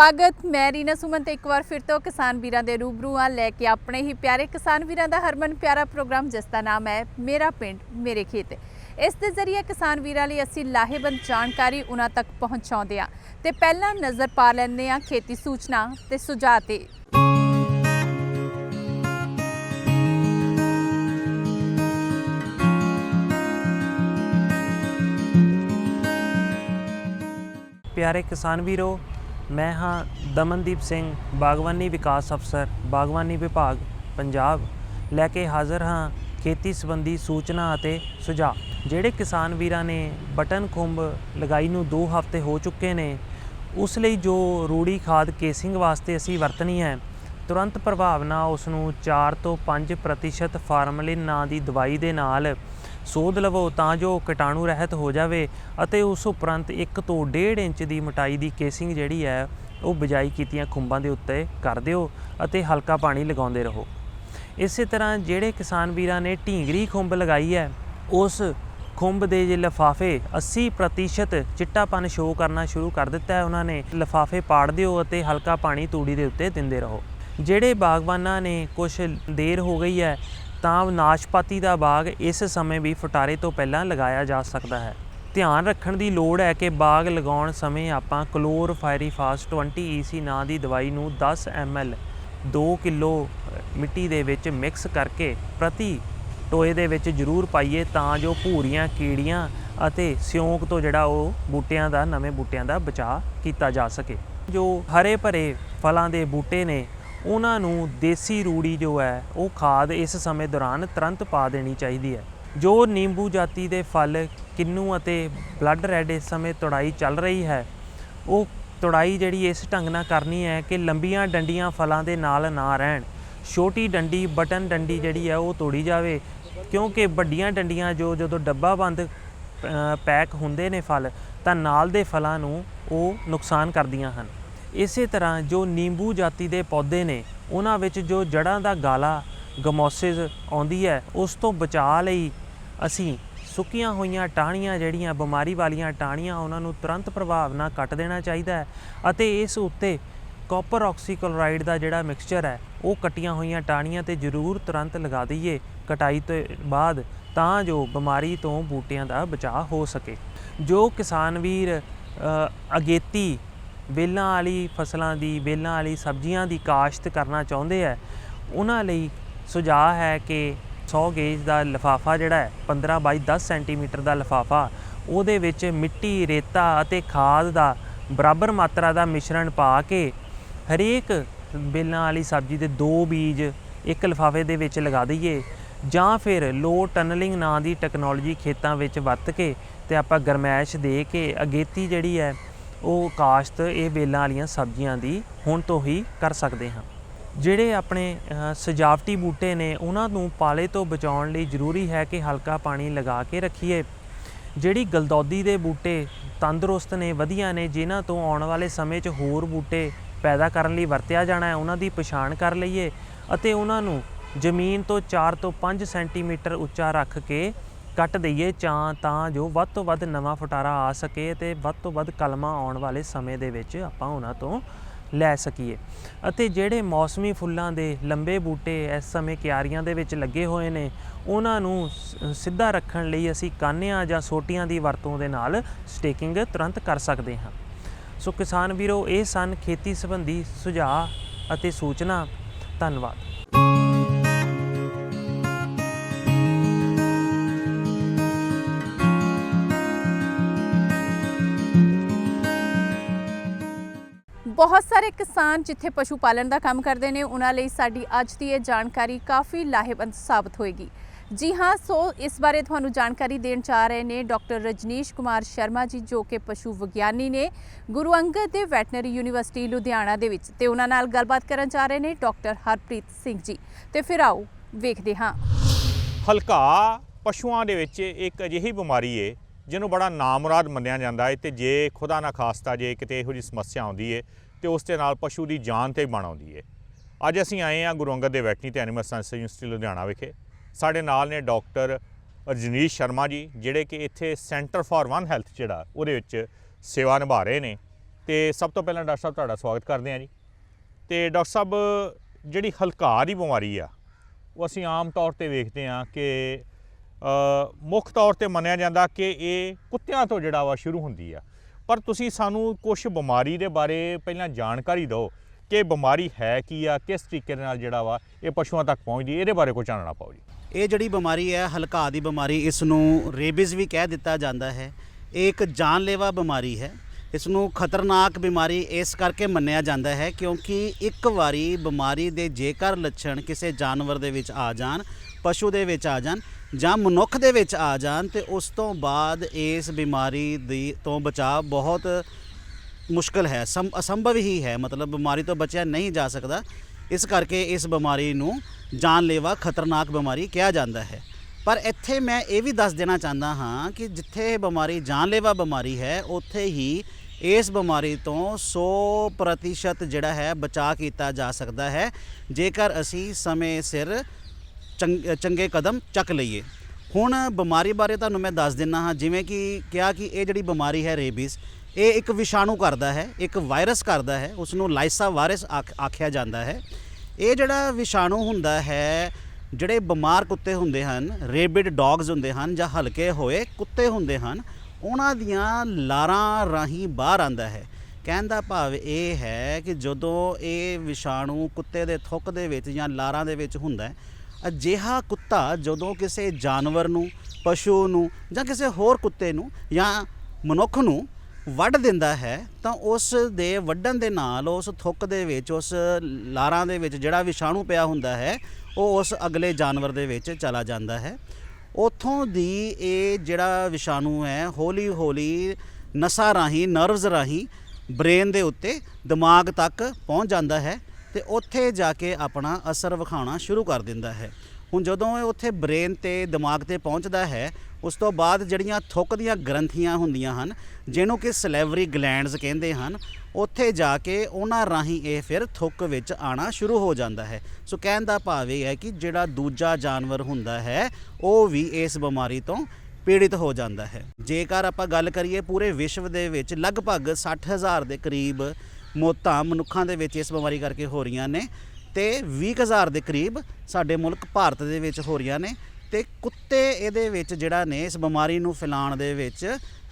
ਸਵਾਗਤ। ਮੈਂ ਰੀਨਾ ਸੁਮਨ ਤੇ ਇੱਕ ਵਾਰ ਫਿਰ ਤੋਂ ਕਿਸਾਨ ਵੀਰਾਂ ਦੇ ਰੂਬਰੂ ਆ ਲੈ ਕੇ ਆਪਣੇ ਹੀ ਪਿਆਰੇ ਕਿਸਾਨ ਵੀਰਾਂ ਦਾ ਹਰਮਨ ਪਿਆਰਾ ਪ੍ਰੋਗਰਾਮ, ਜਿਸ ਦਾ ਨਾਮ ਹੈ ਮੇਰਾ ਪਿੰਡ, ਮੇਰੇ ਖੇਤ। ਇਸ ਦੇ ਜ਼ਰੀਏ ਕਿਸਾਨ ਵੀਰਾਂ ਲਈ ਅਸੀਂ ਲਾਹੇਵੰਦ ਜਾਣਕਾਰੀ ਉਹਨਾਂ ਤੱਕ ਪਹੁੰਚਾਉਂਦੇ ਆ ਤੇ ਪਹਿਲਾਂ ਨਜ਼ਰ ਪਾ ਲੈਂਦੇ ਆ ਖੇਤੀ ਸੂਚਨਾ ਤੇ ਸੁਝਾਅ ਤੇ। ਪਿਆਰੇ ਕਿਸਾਨ ਵੀਰੋ ਮੈਂ ਹਾਂ ਦਮਨਦੀਪ ਸਿੰਘ, ਬਾਗਵਾਨੀ ਵਿਕਾਸ ਅਫਸਰ, ਬਾਗਵਾਨੀ ਵਿਭਾਗ, ਪੰਜਾਬ। ਲੈ ਕੇ ਹਾਜ਼ਰ ਹਾਂ ਖੇਤੀ ਸੰਬੰਧੀ ਸੂਚਨਾ ਅਤੇ ਸੁਝਾਅ। ਜਿਹੜੇ ਕਿਸਾਨ ਵੀਰਾਂ ਨੇ ਬਟਨ ਖੁੰਬ ਲਗਾਈ ਨੂੰ 2 ਹਫ਼ਤੇ ਹੋ ਚੁੱਕੇ ਨੇ, ਉਸ ਲਈ ਜੋ ਰੂੜੀ ਖਾਦ ਕੇਸਿੰਗ ਵਾਸਤੇ ਅਸੀਂ ਵਰਤਣੀ ਹੈ, ਤੁਰੰਤ ਪ੍ਰਭਾਵ ਨਾਲ ਉਸ ਨੂੰ 4 ਤੋਂ 5% ਫਾਰਮਲਿਨ ਨਾਂ ਦੀ ਦਵਾਈ ਦੇ ਨਾਲ ਸੋਧ ਲਵੋ ਤਾਂ ਜੋ ਕੀਟਾਣੂ ਰਹਿਤ ਹੋ ਜਾਵੇ ਅਤੇ ਉਸ ਉਪਰੰਤ 1 ਤੋਂ 1.5 ਇੰਚ ਦੀ ਮੋਟਾਈ ਦੀ ਕੇਸਿੰਗ ਜਿਹੜੀ ਹੈ, ਉਹ ਬਿਜਾਈ ਕੀਤੀਆਂ ਖੁੰਬਾਂ ਦੇ ਉੱਤੇ ਕਰ ਦਿਓ ਅਤੇ ਹਲਕਾ ਪਾਣੀ ਲਗਾਉਂਦੇ ਰਹੋ। ਇਸੇ ਤਰ੍ਹਾਂ ਜਿਹੜੇ ਕਿਸਾਨ ਵੀਰਾਂ ਨੇ ਢੀਂਗਰੀ ਖੁੰਬ ਲਗਾਈ ਹੈ, ਉਸ ਖੁੰਬ ਦੇ ਜੇ ਲਫਾਫੇ 80% ਚਿੱਟਾਪਨ ਸ਼ੋਅ ਕਰਨਾ ਸ਼ੁਰੂ ਕਰ ਦਿੱਤਾ ਹੈ, ਉਹਨਾਂ ਨੇ ਲਫਾਫੇ ਪਾੜ ਦਿਓ ਅਤੇ ਹਲਕਾ ਪਾਣੀ ਤੂੜੀ ਦੇ ਉੱਤੇ ਦਿੰਦੇ ਰਹੋ। ਜਿਹੜੇ ਬਾਗਬਾਨਾਂ ਨੇ ਕੁਝ ਦੇਰ ਹੋ ਗਈ ਹੈ ਤਾਂ ਨਾਸ਼ਪਾਤੀ ਦਾ ਬਾਗ ਇਸ ਸਮੇਂ ਵੀ ਫੁਟਾਰੇ ਤੋਂ ਪਹਿਲਾਂ ਲਗਾਇਆ ਜਾ ਸਕਦਾ ਹੈ। ਧਿਆਨ ਰੱਖਣ ਦੀ ਲੋੜ ਹੈ ਕਿ ਬਾਗ ਲਗਾਉਣ ਸਮੇਂ ਆਪਾਂ ਕਲੋਰ ਫਾਇਰੀਫਾਸ 20 EC ਨਾਂ ਦੀ ਦਵਾਈ ਨੂੰ 10 ml 2 ਕਿਲੋ ਮਿੱਟੀ ਦੇ ਵਿੱਚ ਮਿਕਸ ਕਰਕੇ ਪ੍ਰਤੀ ਟੋਏ ਦੇ ਵਿੱਚ ਜ਼ਰੂਰ ਪਾਈਏ ਤਾਂ ਜੋ ਭੂਰੀਆਂ, ਕੀੜੀਆਂ ਅਤੇ ਸਿਉਂਕ ਤੋਂ ਜਿਹੜਾ ਉਹ ਬੂਟਿਆਂ ਦਾ, ਨਵੇਂ ਬੂਟਿਆਂ ਦਾ ਬਚਾਅ ਕੀਤਾ ਜਾ ਸਕੇ। ਜੋ ਹਰੇ ਭਰੇ ਫਲਾਂ ਦੇ ਬੂਟੇ ਨੇ ਉਹਨਾਂ ਨੂੰ ਦੇਸੀ ਰੂੜੀ ਜੋ ਹੈ, ਉਹ ਖਾਦ ਇਸ ਸਮੇਂ ਦੌਰਾਨ ਤੁਰੰਤ ਪਾ ਦੇਣੀ ਚਾਹੀਦੀ ਹੈ। ਜੋ ਨਿੰਬੂ ਜਾਤੀ ਦੇ ਫਲ, ਕਿੰਨੂ ਅਤੇ ਬਲੱਡ ਰੈੱਡ ਇਸ ਸਮੇਂ ਤੁੜਾਈ ਚੱਲ ਰਹੀ ਹੈ, ਉਹ ਤੁੜਾਈ ਜਿਹੜੀ ਇਸ ਢੰਗ ਨਾਲ ਕਰਨੀ ਹੈ ਕਿ ਲੰਬੀਆਂ ਡੰਡੀਆਂ ਫਲਾਂ ਦੇ ਨਾਲ ਨਾ ਰਹਿਣ। ਛੋਟੀ ਡੰਡੀ, ਬਟਨ ਡੰਡੀ ਜਿਹੜੀ ਹੈ, ਉਹ ਤੋੜੀ ਜਾਵੇ, ਕਿਉਂਕਿ ਵੱਡੀਆਂ ਡੰਡੀਆਂ ਜੋ ਜਦੋਂ ਡੱਬਾ ਬੰਦ ਪੈਕ ਹੁੰਦੇ ਨੇ ਫਲ, ਤਾਂ ਨਾਲ ਦੇ ਫਲਾਂ ਨੂੰ ਉਹ ਨੁਕਸਾਨ ਕਰਦੀਆਂ ਹਨ। ਇਸੇ ਤਰ੍ਹਾਂ ਜੋ ਨਿੰਬੂ ਜਾਤੀ ਦੇ ਪੌਦੇ ਨੇ, ਉਹਨਾਂ ਵਿੱਚ ਜੋ ਜੜਾਂ ਦਾ ਗਾਲਾ, ਗਮੋਸਿਸ ਆਉਂਦੀ ਹੈ, ਉਸ ਤੋਂ ਬਚਾਅ ਲਈ ਅਸੀਂ ਸੁੱਕੀਆਂ ਹੋਈਆਂ ਟਾਹਣੀਆਂ ਜਿਹੜੀਆਂ ਬਿਮਾਰੀ ਵਾਲੀਆਂ ਟਾਹਣੀਆਂ, ਉਹਨਾਂ ਨੂੰ ਤੁਰੰਤ ਪ੍ਰਭਾਵ ਨਾਲ ਕੱਟ ਦੇਣਾ ਚਾਹੀਦਾ ਹੈ ਅਤੇ ਇਸ ਉੱਤੇ ਕਾਪਰ ਆਕਸੀਕਲੋਰਾਈਡ ਦਾ ਜਿਹੜਾ ਮਿਕਸਚਰ ਹੈ, ਉਹ ਕੱਟੀਆਂ ਹੋਈਆਂ ਟਾਹਣੀਆਂ ਤੇ ਜ਼ਰੂਰ ਤੁਰੰਤ ਲਗਾ ਦਈਏ, ਕਟਾਈ ਤੋਂ ਬਾਅਦ ਤਾਂ ਜੋ ਬਿਮਾਰੀ ਤੋਂ ਬੂਟਿਆਂ ਦਾ ਬਚਾਅ ਹੋ ਸਕੇ। ਜੋ ਕਿਸਾਨ ਵੀਰ ਅਗੇਤੀ ਵੇਲਾਂ ਵਾਲੀ ਫਸਲਾਂ ਦੀ, ਵੇਲਾਂ ਵਾਲੀ ਸਬਜ਼ੀਆਂ ਦੀ ਕਾਸ਼ਤ ਕਰਨਾ ਚਾਹੁੰਦੇ ਹੈ ਉਹਨਾਂ ਲਈ ਸੁਝਾਅ ਹੈ ਕਿ 100 ਗੇਜ ਦਾ ਲਿਫਾਫਾ ਜਿਹੜਾ ਹੈ 15 ਬਾਈ 10 ਸੈਂਟੀਮੀਟਰ ਦਾ ਲਿਫਾਫਾ, ਉਹਦੇ ਵਿੱਚ ਮਿੱਟੀ, ਰੇਤਾ ਅਤੇ ਖਾਦ ਦਾ ਬਰਾਬਰ ਮਾਤਰਾ ਦਾ ਮਿਸ਼ਰਣ ਪਾ ਕੇ ਹਰੇਕ ਵੇਲਾਂ ਵਾਲੀ ਸਬਜ਼ੀ ਦੇ ਦੋ ਬੀਜ ਇੱਕ ਲਿਫਾਫੇ ਦੇ ਵਿੱਚ ਲਗਾ ਦਈਏ ਜਾਂ ਫਿਰ ਲੋ ਟਨਲਿੰਗ ਨਾਂ ਦੀ ਟੈਕਨੋਲੋਜੀ ਖੇਤਾਂ ਵਿੱਚ ਵਰਤ ਕੇ ਤੇ ਆਪਾਂ ਗਰਮੈਸ਼ ਦੇ ਕੇ ਅਗੇਤੀ ਜਿਹੜੀ ਹੈ ਉਹ ਕਾਸ਼ਤ ਇਹ ਵੇਲਾਂ ਵਾਲੀਆਂ ਸਬਜ਼ੀਆਂ ਦੀ ਹੁਣ ਤੋਂ ਹੀ ਕਰ ਸਕਦੇ ਹਾਂ। ਜਿਹੜੇ ਆਪਣੇ ਸਜਾਵਟੀ ਬੂਟੇ ਨੇ, ਉਹਨਾਂ ਨੂੰ ਪਾਲੇ ਤੋਂ ਬਚਾਉਣ ਲਈ ਜ਼ਰੂਰੀ ਹੈ ਕਿ ਹਲਕਾ ਪਾਣੀ ਲਗਾ ਕੇ ਰੱਖੀਏ। ਜਿਹੜੀ ਗਲਦੌਦੀ ਦੇ ਬੂਟੇ ਤੰਦਰੁਸਤ ਨੇ, ਵਧੀਆ ਨੇ, ਜਿਨ੍ਹਾਂ ਤੋਂ ਆਉਣ ਵਾਲੇ ਸਮੇਂ 'ਚ ਹੋਰ ਬੂਟੇ ਪੈਦਾ ਕਰਨ ਲਈ ਵਰਤਿਆ ਜਾਣਾ ਹੈ, ਉਹਨਾਂ ਦੀ ਪਛਾਣ ਕਰ ਲਈਏ ਅਤੇ ਉਹਨਾਂ ਨੂੰ ਜ਼ਮੀਨ ਤੋਂ 4 ਤੋਂ 5 ਸੈਂਟੀਮੀਟਰ ਉੱਚਾ ਰੱਖ ਕੇ ਕੱਟ ਦਈਏ ਚਾਂ, ਤਾਂ ਜੋ ਵੱਧ ਤੋਂ ਵੱਧ ਨਵਾਂ ਫਟਾਰਾ ਆ ਸਕੇ ਤੇ ਵੱਧ ਤੋਂ ਵੱਧ ਕਲਮਾਂ ਆਉਣ ਵਾਲੇ ਸਮੇਂ ਦੇ ਵਿੱਚ ਆਪਾਂ ਉਹਨਾਂ ਤੋਂ ਲੈ ਸਕੀਏ। ਅਤੇ ਜਿਹੜੇ ਮੌਸਮੀ ਫੁੱਲਾਂ ਦੇ ਲੰਬੇ ਬੂਟੇ ਇਸ ਸਮੇਂ ਕਿਆਰੀਆਂ ਦੇ ਵਿੱਚ ਲੱਗੇ ਹੋਏ ਨੇ, ਉਹਨਾਂ ਨੂੰ ਸਿੱਧਾ ਰੱਖਣ ਲਈ ਅਸੀਂ ਕਾਨਿਆਂ ਜਾਂ ਸੋਟੀਆਂ ਦੀ ਵਰਤੋਂ ਦੇ ਨਾਲ ਸਟੇਕਿੰਗ ਤੁਰੰਤ ਕਰ ਸਕਦੇ ਹਾਂ। ਸੋ ਕਿਸਾਨ ਵੀਰੋ, ਇਹ ਸਨ ਖੇਤੀ ਸੰਬੰਧੀ ਸੁਝਾਅ ਅਤੇ ਸੂਚਨਾ। ਧੰਨਵਾਦ। ਬਹੁਤ ਸਾਰੇ ਕਿਸਾਨ ਜਿੱਥੇ ਪਸ਼ੂ ਪਾਲਣ ਦਾ ਕੰਮ ਕਰਦੇ ਨੇ, ਉਹਨਾਂ ਲਈ ਸਾਡੀ ਅੱਜ ਦੀ ਇਹ ਜਾਣਕਾਰੀ ਕਾਫੀ ਲਾਹੇਵੰਦ ਸਾਬਤ ਹੋਏਗੀ। ਜੀ ਹਾਂ, ਸੋ ਇਸ ਬਾਰੇ ਤੁਹਾਨੂੰ ਜਾਣਕਾਰੀ ਦੇਣ ਜਾ ਰਹੇ ਨੇ ਡਾਕਟਰ ਰਜਨੀਸ਼ ਕੁਮਾਰ ਸ਼ਰਮਾ ਜੀ, ਜੋ ਕਿ ਪਸ਼ੂ ਵਿਗਿਆਨੀ ਨੇ ਗੁਰੂ ਅੰਗਦ ਦੇ ਵੈਟਨਰੀ ਯੂਨੀਵਰਸਿਟੀ ਲੁਧਿਆਣਾ ਦੇ ਵਿੱਚ। ਤੇ ਉਹਨਾਂ ਨਾਲ ਗੱਲਬਾਤ ਕਰਨ ਜਾ ਰਹੇ ਨੇ ਡਾਕਟਰ ਹਰਪ੍ਰੀਤ ਸਿੰਘ ਜੀ। ਤੇ ਫਿਰ ਆਓ ਵੇਖਦੇ ਹਾਂ। ਹਲਕਾ ਪਸ਼ੂਆਂ ਦੇ ਵਿੱਚ ਇੱਕ ਅਜਿਹੀ ਬਿਮਾਰੀ ਏ, ਜਿਹਨੂੰ ਬੜਾ ਨਾਮੁਰਾਦ ਮੰਨਿਆ ਜਾਂਦਾ ਹੈ ਤੇ ਜੇ ਖੁਦਾ ਨਾ ਖਾਸਤਾ, ਜੇ ਕਿਤੇ ਇਹੋ ਜਿਹੀ ਸਮੱਸਿਆ ਆਉਂਦੀ ਏ ਤੇ ਉਸ ਦੇ ਨਾਲ ਪਸ਼ੂ ਦੀ ਜਾਨ ਤੇ ਬਣ ਆਉਂਦੀ ਹੈ ਅੱਜ ਅਸੀਂ ਆਏ ਹਾਂ ਗੁਰੂ ਅੰਗਦ ਦੇ ਵੈਟਰਨਰੀ ਤੇ ਐਨੀਮਲ ਸਾਇੰਸ ਯੂਨੀਵਰਸਿਟੀ ਲੁਧਿਆਣਾ ਵਿਖੇ। ਸਾਡੇ ਨਾਲ ਨੇ ਡਾਕਟਰ ਰਜਨੀਸ਼ ਸ਼ਰਮਾ ਜੀ, ਜਿਹੜੇ ਕਿ ਇੱਥੇ ਸੈਂਟਰ ਫਾਰ ਵਨ ਹੈਲਥ ਜਿਹੜਾ, ਉਹਦੇ ਵਿੱਚ ਸੇਵਾ ਨਿਭਾ ਰਹੇ ਨੇ। ਤੇ ਸਭ ਤੋਂ ਪਹਿਲਾਂ ਡਾਕਟਰ ਸਾਹਿਬ, ਤੁਹਾਡਾ ਸਵਾਗਤ ਕਰਦੇ ਹਾਂ ਜੀ। ਤੇ ਡਾਕਟਰ ਸਾਹਿਬ, ਜਿਹੜੀ ਹਲਕਾਰ ਦੀ ਬਿਮਾਰੀ ਆ, ਉਹ ਅਸੀਂ ਆਮ ਤੌਰ ਤੇ ਵੇਖਦੇ ਹਾਂ ਕਿ ਮੁੱਖ ਤੌਰ ਤੇ ਮੰਨਿਆ ਜਾਂਦਾ ਕਿ ਇਹ ਕੁੱਤਿਆਂ ਤੋਂ ਜਿਹੜਾ ਵਾ ਸ਼ੁਰੂ ਹੁੰਦੀ ਆ। ਪਰ ਤੁਸੀਂ ਸਾਨੂੰ ਕੁਝ ਬਿਮਾਰੀ ਦੇ ਬਾਰੇ ਪਹਿਲਾਂ ਜਾਣਕਾਰੀ ਦਿਓ ਕਿ ਬਿਮਾਰੀ ਹੈ ਕੀ ਆ, ਕਿਸ ਤਰੀਕੇ ਦੇ ਨਾਲ ਜਿਹੜਾ ਵਾ ਇਹ ਪਸ਼ੂਆਂ ਤੱਕ ਪਹੁੰਚਦੀ, ਇਹਦੇ ਬਾਰੇ ਕੋਈ ਜਾਣਨਾ ਪਾਓ ਜੀ। ਇਹ ਜਿਹੜੀ ਬਿਮਾਰੀ ਹੈ, ਹਲਕਾ ਦੀ ਬਿਮਾਰੀ ਇਸ ਨੂੰ ਰੇਬੀਜ਼ ਵੀ ਕਹਿ ਦਿੱਤਾ ਜਾਂਦਾ ਹੈ। ਇਹ ਇੱਕ ਜਾਨਲੇਵਾ ਬਿਮਾਰੀ ਹੈ। ਇਸ ਨੂੰ ਖਤਰਨਾਕ ਬਿਮਾਰੀ ਇਸ ਕਰਕੇ ਮੰਨਿਆ ਜਾਂਦਾ ਹੈ ਕਿਉਂਕਿ ਇੱਕ ਵਾਰੀ ਬਿਮਾਰੀ ਦੇ ਜੇਕਰ ਲੱਛਣ ਕਿਸੇ ਜਾਨਵਰ ਦੇ ਵਿੱਚ ਆ ਜਾਣ, ਪਸ਼ੂ ਦੇ ਵਿੱਚ ਆ ਜਾਣ ਜਾਂ ਮਨੁੱਖ ਦੇ ਵਿੱਚ ਆ ਜਾਣ ਤੇ ਉਸ ਤੋਂ ਬਾਅਦ ਇਸ ਬਿਮਾਰੀ ਦੀ ਤੋਂ ਬਚਾਅ ਬਹੁਤ ਮੁਸ਼ਕਲ ਹੈ ਸੰ- ਅਸੰਭਵ ਹੀ ਹੈ। ਮਤਲਬ ਬਿਮਾਰੀ ਤੋਂ ਬਚਿਆ ਨਹੀਂ ਜਾ ਸਕਦਾ। ਇਸ ਕਰਕੇ ਇਸ ਬਿਮਾਰੀ ਨੂੰ ਜਾਨਲੇਵਾ ਖਤਰਨਾਕ ਬਿਮਾਰੀ ਕਿਹਾ ਜਾਂਦਾ ਹੈ। ਪਰ ਇੱਥੇ ਮੈਂ ਇਹ ਵੀ ਦੱਸ ਦੇਣਾ ਚਾਹੁੰਦਾ ਹਾਂ ਕਿ ਜਿੱਥੇ ਇਹ ਬਿਮਾਰੀ ਜਾਨਲੇਵਾ ਬਿਮਾਰੀ ਹੈ, ਉੱਥੇ ਹੀ ਇਸ ਬਿਮਾਰੀ ਤੋਂ 100% ਜਿਹੜਾ ਹੈ ਬਚਾਅ ਕੀਤਾ ਜਾ ਸਕਦਾ ਹੈ। ਜੇਕਰ ਅਸੀਂ ਸਮੇਂ ਸਿਰ ਚੰਗ- ਚੰਗੇ ਕਦਮ ਚੱਕ ਲਈਏ। ਹੁਣ ਬਿਮਾਰੀ ਬਾਰੇ ਤੁਹਾਨੂੰ ਮੈਂ ਦੱਸ ਦਿੰਨਾ ਹਾਂ, ਜਿਵੇਂ ਕਿ ਕਿਹਾ ਕਿ ਇਹ ਜਿਹੜੀ ਬਿਮਾਰੀ ਹੈ ਰੇਬੀਜ਼, ਇਹ ਇੱਕ ਵਿਸ਼ਾਣੂ ਕਰਦਾ ਹੈ, ਇੱਕ ਵਾਇਰਸ ਕਰਦਾ ਹੈ ਉਸ ਨੂੰ ਲਾਈਸਾ ਵਾਇਰਸ ਆਖ- ਆਖਿਆ ਜਾਂਦਾ ਹੈ। ਇਹ ਜਿਹੜਾ ਵਿਸ਼ਾਣੂ ਹੁੰਦਾ ਹੈ, ਜਿਹੜੇ ਬਿਮਾਰ ਕੁੱਤੇ ਹੁੰਦੇ ਹਨ ਰੇਬਿਡ ਡੌਗਸ ਹੁੰਦੇ ਹਨ ਜਾਂ ਹਲਕੇ ਹੋਏ ਕੁੱਤੇ ਹੁੰਦੇ ਹਨ, ਉਹਨਾਂ ਦੀਆਂ ਲਾਰਾਂ ਰਾਹੀਂ ਬਾਹਰ ਆਂਦਾ ਹੈ। ਕਹਿਣ ਦਾ ਭਾਵ ਇਹ ਹੈ ਕਿ ਜਦੋਂ ਇਹ ਵਿਸ਼ਾਣੂ ਕੁੱਤੇ ਦੇ ਥੁੱਕ ਦੇ ਵਿੱਚ ਜਾਂ ਲਾਰਾਂ ਦੇ ਵਿੱਚ ਹੁੰਦਾ ਹੈ ਅਜਿਹਾ ਕੁੱਤਾ ਜਦੋਂ ਕਿਸੇ ਜਾਨਵਰ ਨੂੰ, ਪਸ਼ੂ ਨੂੰ ਜਾਂ ਕਿਸੇ ਹੋਰ ਕੁੱਤੇ ਨੂੰ ਜਾਂ ਮਨੁੱਖ ਨੂੰ ਵੱਢ ਦਿੰਦਾ ਹੈ, ਤਾਂ ਉਸ ਦੇ ਵੱਢਣ ਦੇ ਨਾਲ, ਉਸ ਥੁੱਕ ਦੇ ਵਿੱਚ, ਉਸ ਲਾਰਾਂ ਦੇ ਵਿੱਚ ਜਿਹੜਾ ਵਿਸ਼ਾਣੂ ਪਿਆ ਹੁੰਦਾ ਹੈ, ਉਹ ਉਸ ਅਗਲੇ ਜਾਨਵਰ ਦੇ ਵਿੱਚ ਚਲਾ ਜਾਂਦਾ ਹੈ। ਉਥੋਂ ਦੀ ਇਹ ਜਿਹੜਾ ਵਿਸ਼ਾਣੂ ਹੈ ਹੌਲੀ ਹੌਲੀ ਨਸਾਂ ਰਾਹੀਂ ਨਰਵਸ ਰਾਹੀਂ ਬ੍ਰੇਨ ਦੇ ਉੱਤੇ ਦਿਮਾਗ ਤੱਕ ਪਹੁੰਚ ਜਾਂਦਾ ਹੈ। ਤੇ ਉੱਥੇ ਜਾ ਕੇ ਆਪਣਾ ਅਸਰ ਵਿਖਾਉਣਾ ਸ਼ੁਰੂ ਕਰ ਦਿੰਦਾ ਹੈ। ਹੁਣ ਜਦੋਂ ਇਹ ਉੱਥੇ ਬ੍ਰੇਨ ਤੇ ਦਿਮਾਗ ਤੇ ਪਹੁੰਚਦਾ ਹੈ, ਉਸ ਤੋਂ ਬਾਅਦ ਜਿਹੜੀਆਂ ਥੁੱਕ ਦੀਆਂ ਗ੍ਰੰਥੀਆਂ ਹੁੰਦੀਆਂ ਹਨ, ਜਿਹਨੂੰ ਕਿ ਸਲੈਵਰੀ ਗਲੈਂਡਸ ਕਹਿੰਦੇ ਹਨ, ਉੱਥੇ ਜਾ ਕੇ ਉਹਨਾਂ ਰਾਹੀਂ ਇਹ ਫਿਰ ਥੁੱਕ ਵਿੱਚ ਆਣਾ ਸ਼ੁਰੂ ਹੋ ਜਾਂਦਾ ਹੈ। ਸੋ ਕਹਿਣ ਦਾ ਭਾਵ ਇਹ ਹੈ ਕਿ ਜਿਹੜਾ ਦੂਜਾ ਜਾਨਵਰ ਹੁੰਦਾ ਹੈ, ਉਹ ਵੀ ਇਸ ਬਿਮਾਰੀ ਤੋਂ ਪੀੜਿਤ ਹੋ ਜਾਂਦਾ ਹੈ। ਜੇਕਰ ਆਪਾਂ ਗੱਲ ਕਰੀਏ ਪੂਰੇ ਵਿਸ਼ਵ ਦੇ ਵਿੱਚ ਲਗਭਗ 60000 ਦੇ ਕਰੀਬ ਮੌਤਾਂ ਮਨੁੱਖਾਂ ਦੇ ਵਿੱਚ ਇਸ ਬਿਮਾਰੀ ਕਰਕੇ ਹੋ ਰਹੀਆਂ ਨੇ ਤੇ 20000 ਦੇ ਕਰੀਬ ਸਾਡੇ ਮੁਲਕ ਭਾਰਤ ਦੇ ਵਿੱਚ ਹੋ ਰਹੀਆਂ ਨੇ ਤੇ ਕੁੱਤੇ ਇਹਦੇ ਵਿੱਚ ਜਿਹੜਾ ਨੇ ਇਸ ਬਿਮਾਰੀ ਨੂੰ ਫੈਲਾਉਣ ਦੇ ਵਿੱਚ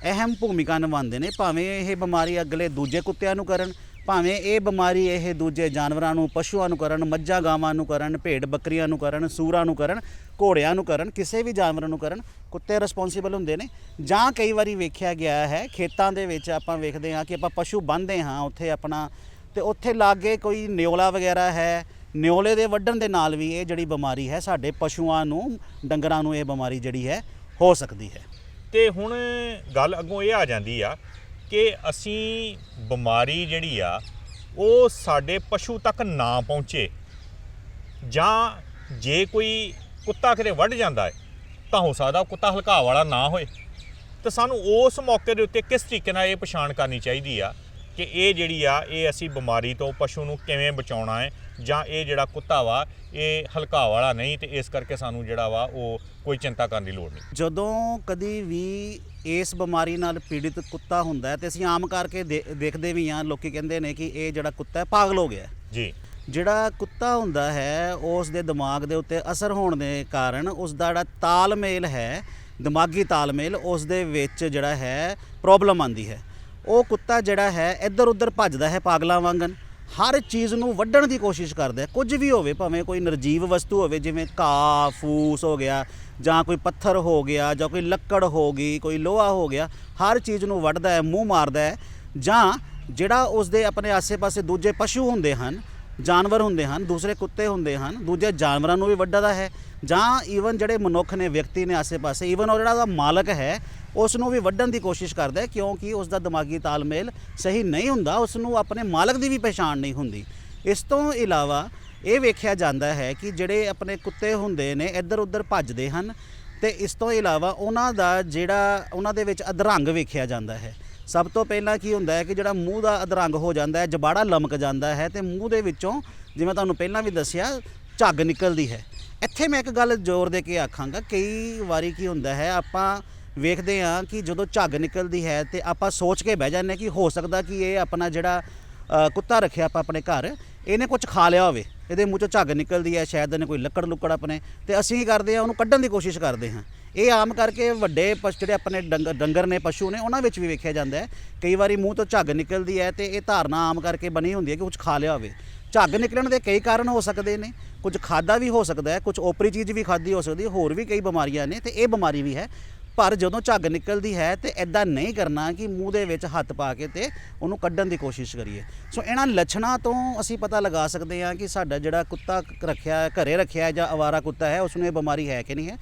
ਅਹਿਮ ਭੂਮਿਕਾ ਨਿਭਾਉਂਦੇ ਨੇ, ਭਾਵੇਂ ਇਹ ਬਿਮਾਰੀ ਅਗਲੇ ਦੂਜੇ ਕੁੱਤਿਆਂ ਨੂੰ ਕਰਨ ਭਾਵੇਂ ਇਹ ਬਿਮਾਰੀ ਇਹ ਦੂਜੇ ਜਾਨਵਰਾਂ ਨੂੰ, ਪਸ਼ੂਆਂ ਨੂੰ ਕਰਨ, ਮੱਝਾਂ, ਗਾਵਾਂ ਨੂੰ ਕਰਨ, ਭੇਡ ਬੱਕਰੀਆਂ ਨੂੰ ਕਰਨ, ਸੂਰਾਂ ਨੂੰ ਕਰਨ, ਘੋੜਿਆਂ ਨੂੰ ਕਰਨ, ਕਿਸੇ ਵੀ ਜਾਨਵਰ ਨੂੰ ਕਰਨ, ਕੁੱਤੇ ਰਿਸਪੌਂਸੀਬਲ ਹੁੰਦੇ ਨੇ। ਜਾਂ ਕਈ ਵਾਰੀ ਵੇਖਿਆ ਗਿਆ ਹੈ, ਖੇਤਾਂ ਦੇ ਵਿੱਚ ਆਪਾਂ ਵੇਖਦੇ ਹਾਂ ਕਿ ਆਪਾਂ ਪਸ਼ੂ ਬੰਨ੍ਹਦੇ ਹਾਂ ਉੱਥੇ ਆਪਣਾ, ਤੇ ਉੱਥੇ ਲਾਗੇ ਕੋਈ ਨਿਓਲਾ ਵਗੈਰਾ ਹੈ, ਨਿਓਲੇ ਦੇ ਵੱਢਣ ਦੇ ਨਾਲ ਵੀ ਇਹ ਜਿਹੜੀ ਬਿਮਾਰੀ ਹੈ, ਸਾਡੇ ਪਸ਼ੂਆਂ ਨੂੰ, ਡੰਗਰਾਂ ਨੂੰ ਇਹ ਬਿਮਾਰੀ ਜਿਹੜੀ ਹੈ, ਹੋ ਸਕਦੀ ਹੈ। ਤੇ ਹੁਣ ਗੱਲ ਅੱਗੋਂ ਇਹ ਆ ਜਾਂਦੀ ਆ ਕਿ ਅਸੀਂ ਬਿਮਾਰੀ ਜਿਹੜੀ ਆ, ਉਹ ਸਾਡੇ ਪਸ਼ੂ ਤੱਕ ਨਾ ਪਹੁੰਚੇ। ਜਾਂ ਜੇ ਕੋਈ ਕੁੱਤਾ ਕਿਤੇ ਵੱਢ ਜਾਂਦਾ ਹੈ ਤਾਂ ਹੋ ਸਕਦਾ ਉਹ ਕੁੱਤਾ ਹਲਕਾ ਵਾਲਾ ਨਾ ਹੋਏ। ਤਾਂ ਸਾਨੂੰ ਉਸ ਮੌਕੇ ਦੇ ਉੱਤੇ ਕਿਸ ਤਰੀਕੇ ਨਾਲ ਇਹ ਪਛਾਣ ਕਰਨੀ ਚਾਹੀਦੀ ਆ ਕਿ ਇਹ ਜਿਹੜੀ ਆ ਇਹ ਅਸੀਂ ਬਿਮਾਰੀ ਤੋਂ ਪਸ਼ੂ ਨੂੰ ਕਿਵੇਂ ਬਚਾਉਣਾ ਹੈ ਜਾਂ ਇਹ ਜਿਹੜਾ ਕੁੱਤਾ ਵਾ ਇਹ ਹਲਕਾ ਵਾਲਾ ਨਹੀਂ ਤੇ ਇਸ ਕਰਕੇ ਸਾਨੂੰ ਜਿਹੜਾ ਵਾ ਉਹ ਕੋਈ ਚਿੰਤਾ ਕਰਨ ਦੀ ਲੋੜ ਨਹੀਂ। ਜਦੋਂ ਕਦੀ ਵੀ ਇਸ ਬਿਮਾਰੀ ਨਾਲ ਪੀੜਿਤ ਕੁੱਤਾ ਹੁੰਦਾ ਹੈ ਤੇ ਅਸੀਂ ਆਮ ਕਰਕੇ ਦੇਖਦੇ ਵੀ ਹਾਂ ਲੋਕੀ ਕਹਿੰਦੇ ਨੇ ਕਿ ਇਹ ਜਿਹੜਾ ਕੁੱਤਾ ਹੈ ਪਾਗਲ ਹੋ ਗਿਆ। ਜੀ। ਜਿਹੜਾ ਕੁੱਤਾ ਹੁੰਦਾ ਹੈ ਉਸ ਦੇ ਦਿਮਾਗ ਦੇ ਉੱਤੇ ਅਸਰ ਹੋਣ ਦੇ ਕਾਰਨ ਉਸ ਦਾ ਜਿਹੜਾ ਤਾਲਮੇਲ ਹੈ ਦਿਮਾਗੀ ਤਾਲਮੇਲ ਉਸ ਦੇ ਵਿੱਚ ਜਿਹੜਾ ਹੈ ਪ੍ਰੋਬਲਮ ਆਂਦੀ ਹੈ। ਉਹ ਕੁੱਤਾ ਜਿਹੜਾ ਹੈ ਇੱਧਰ ਉੱਧਰ ਭੱਜਦਾ ਹੈ ਪਾਗਲਾਂ ਵਾਂਗਨ ਹਰ ਚੀਜ਼ ਨੂੰ ਵੱਢਣ ਦੀ ਕੋਸ਼ਿਸ਼ ਕਰਦਾ ਹੈ। ਕੁਝ ਵੀ ਹੋਵੇ, ਭਾਵੇਂ ਕੋਈ ਨਿਰਜੀਵ ਵਸਤੂ ਹੋਵੇ, ਜਿਵੇਂ ਘਾਹ, ਫੂਸ ਹੋ ਗਿਆ, ਜਾਂ ਕੋਈ ਪੱਥਰ ਹੋ ਗਿਆ, ਜਾਂ ਕੋਈ ਲੱਕੜ ਹੋ ਗਈ, ਕੋਈ ਲੋਹਾ ਹੋ ਗਿਆ, ਹਰ ਚੀਜ਼ ਨੂੰ ਵੱਢਦਾ ਹੈ, ਮੂੰਹ ਮਾਰਦਾ ਹੈ। ਜਾਂ ਜਿਹੜਾ ਉਸ ਦੇ ਆਪਣੇ ਆਸੇ-ਪਾਸੇ ਦੂਜੇ ਪਸ਼ੂ ਹੁੰਦੇ ਹਨ ਜਾਨਵਰ ਹੁੰਦੇ ਹਨ, ਦੂਸਰੇ ਕੁੱਤੇ ਹੁੰਦੇ ਹਨ, ਦੂਜੇ ਜਾਨਵਰਾਂ ਨੂੰ ਵੀ ਵੱਢਦਾ ਹੈ। ਜਾਂ ਈਵਨ ਜਿਹੜੇ ਮਨੁੱਖ ਨੇ, ਵਿਅਕਤੀ ਨੇ ਆਸੇ-ਪਾਸੇ ਈਵਨ ਉਹ ਜਿਹੜਾ ਉਹਦਾ ਮਾਲਕ ਹੈ ਉਸ ਨੂੰ ਵੀ ਵੱਢਣ ਦੀ ਕੋਸ਼ਿਸ਼ ਕਰਦਾ ਹੈ, ਕਿਉਂਕਿ ਉਸ ਦਾ ਦਿਮਾਗੀ ਤਾਲਮੇਲ ਸਹੀ ਨਹੀਂ ਹੁੰਦਾ ਉਸ ਨੂੰ ਆਪਣੇ ਮਾਲਕ ਦੀ ਵੀ ਪਛਾਣ ਨਹੀਂ ਹੁੰਦੀ। ਇਸ ਤੋਂ ਇਲਾਵਾ ਇਹ ਵੇਖਿਆ ਜਾਂਦਾ ਹੈ ਕਿ ਜਿਹੜੇ ਆਪਣੇ ਕੁੱਤੇ ਹੁੰਦੇ ਨੇ ਇੱਧਰ ਉੱਧਰ ਭੱਜਦੇ ਹਨ, ਤੇ ਇਸ ਤੋਂ ਇਲਾਵਾ ਉਹਨਾਂ ਦਾ ਜਿਹੜਾ, ਉਹਨਾਂ ਦੇ ਵਿੱਚ ਅਧਰੰਗ ਵੇਖਿਆ ਜਾਂਦਾ ਹੈ। ਸਭ ਤੋਂ ਪਹਿਲਾਂ ਕੀ ਹੁੰਦਾ ਹੈ ਕਿ ਜਿਹੜਾ ਮੂੰਹ ਦਾ ਅਧਰੰਗ ਹੋ ਜਾਂਦਾ ਹੈ, ਜਬਾੜਾ ਲਮਕ ਜਾਂਦਾ ਹੈ ਤੇ ਮੂੰਹ ਦੇ ਵਿੱਚੋਂ, ਜਿਵੇਂ ਤੁਹਾਨੂੰ ਪਹਿਲਾਂ ਵੀ ਦੱਸਿਆ, ਝੱਗ ਨਿਕਲਦੀ ਹੈ। ਇੱਥੇ ਮੈਂ ਇੱਕ ਗੱਲ ਜ਼ੋਰ ਦੇ ਕੇ ਆਖਾਂਗਾ, ਕਈ ਵਾਰੀ ਕੀ ਹੁੰਦਾ ਹੈ, ਆਪਾਂ ਵੇਖਦੇ ਹਾਂ ਕਿ ਜਦੋਂ ਝੱਗ ਨਿਕਲਦੀ ਹੈ ਤੇ ਆਪਾਂ ਸੋਚ ਕੇ ਬਹਿ ਜਾਂਦੇ ਹਾਂ ਕਿ ਹੋ ਸਕਦਾ ਕਿ ਇਹ ਆਪਣਾ ਜਿਹੜਾ ਕੁੱਤਾ ਰੱਖਿਆ ਆਪਾਂ ਆਪਣੇ ਘਰ ਇਹਨੇ ਕੁਝ ਖਾ ਲਿਆ ਹੋਵੇ, ਇਹਦੇ ਮੂੰਹ ਚੋਂ ਝੱਗ ਨਿਕਲਦੀ ਹੈ, ਸ਼ਾਇਦ ਇਹਨੇ ਕੋਈ ਲੱਕੜ ਲੁੱਕੜ ਆਪਣੇ, ਤੇ ਅਸੀਂ ਕੀ ਕਰਦੇ ਹਾਂ, ਉਹਨੂੰ ਕੱਢਣ ਦੀ ਕੋਸ਼ਿਸ਼ ਕਰਦੇ ਹਾਂ। ਇਹ ਆਮ ਕਰਕੇ ਵੱਡੇ ਪਸ਼, ਜਿਹੜੇ ਆਪਣੇ ਡੰਗਰ ਡੰਗਰ ਨੇ, ਪਸ਼ੂ ਨੇ, ਉਹਨਾਂ ਵਿੱਚ ਵੀ ਵੇਖਿਆ ਜਾਂਦਾ ਹੈ। ਕਈ ਵਾਰੀ ਮੂੰਹ ਤੋਂ ਝੱਗ ਨਿਕਲਦੀ ਹੈ ਤੇ ਇਹ ਧਾਰਨਾ ਆਮ ਕਰਕੇ ਬਣੀ ਹੁੰਦੀ ਹੈ ਕਿ ਕੁਝ ਖਾ ਲਿਆ ਹੋਵੇ। ਝੱਗ ਨਿਕਲਣ ਦੇ ਕਈ ਕਾਰਨ ਹੋ ਸਕਦੇ ਨੇ, ਕੁਝ ਖਾਦਾ ਵੀ ਹੋ ਸਕਦਾ ਹੈ ਕੁਝ ਓਪਰੀ ਚੀਜ਼ ਵੀ ਖਾਦੀ ਹੋ ਸਕਦੀ ਹੈ, ਹੋਰ ਵੀ ਕਈ ਬਿਮਾਰੀਆਂ ਨੇ, ਤੇ ਇਹ ਬਿਮਾਰੀ ਵੀ ਹੈ। ਪਰ ਜਦੋਂ ਝੱਗ ਨਿਕਲਦੀ ਹੈ ਤੇ ਐਦਾਂ ਨਹੀਂ ਕਰਨਾ ਕਿ ਮੂੰਹ ਦੇ ਵਿੱਚ ਹੱਥ ਪਾ ਕੇ ਤੇ ਉਹਨੂੰ ਕੱਢਣ ਦੀ ਕੋਸ਼ਿਸ਼ ਕਰੀਏ। ਸੋ ਇਹਨਾਂ ਲੱਛਣਾਂ ਤੋਂ ਅਸੀਂ ਪਤਾ ਲਗਾ ਸਕਦੇ ਹਾਂ ਕਿ ਸਾਡਾ ਜਿਹੜਾ ਕੁੱਤਾ ਰੱਖਿਆ ਹੈ, ਘਰੇ ਰੱਖਿਆ ਜਾਂ ਅਵਾਰਾ ਕੁੱਤਾ ਹੈ ਉਸ ਨੂੰ ਇਹ ਬਿਮਾਰੀ ਹੈ ਕਿ ਨਹੀਂ ਹੈ।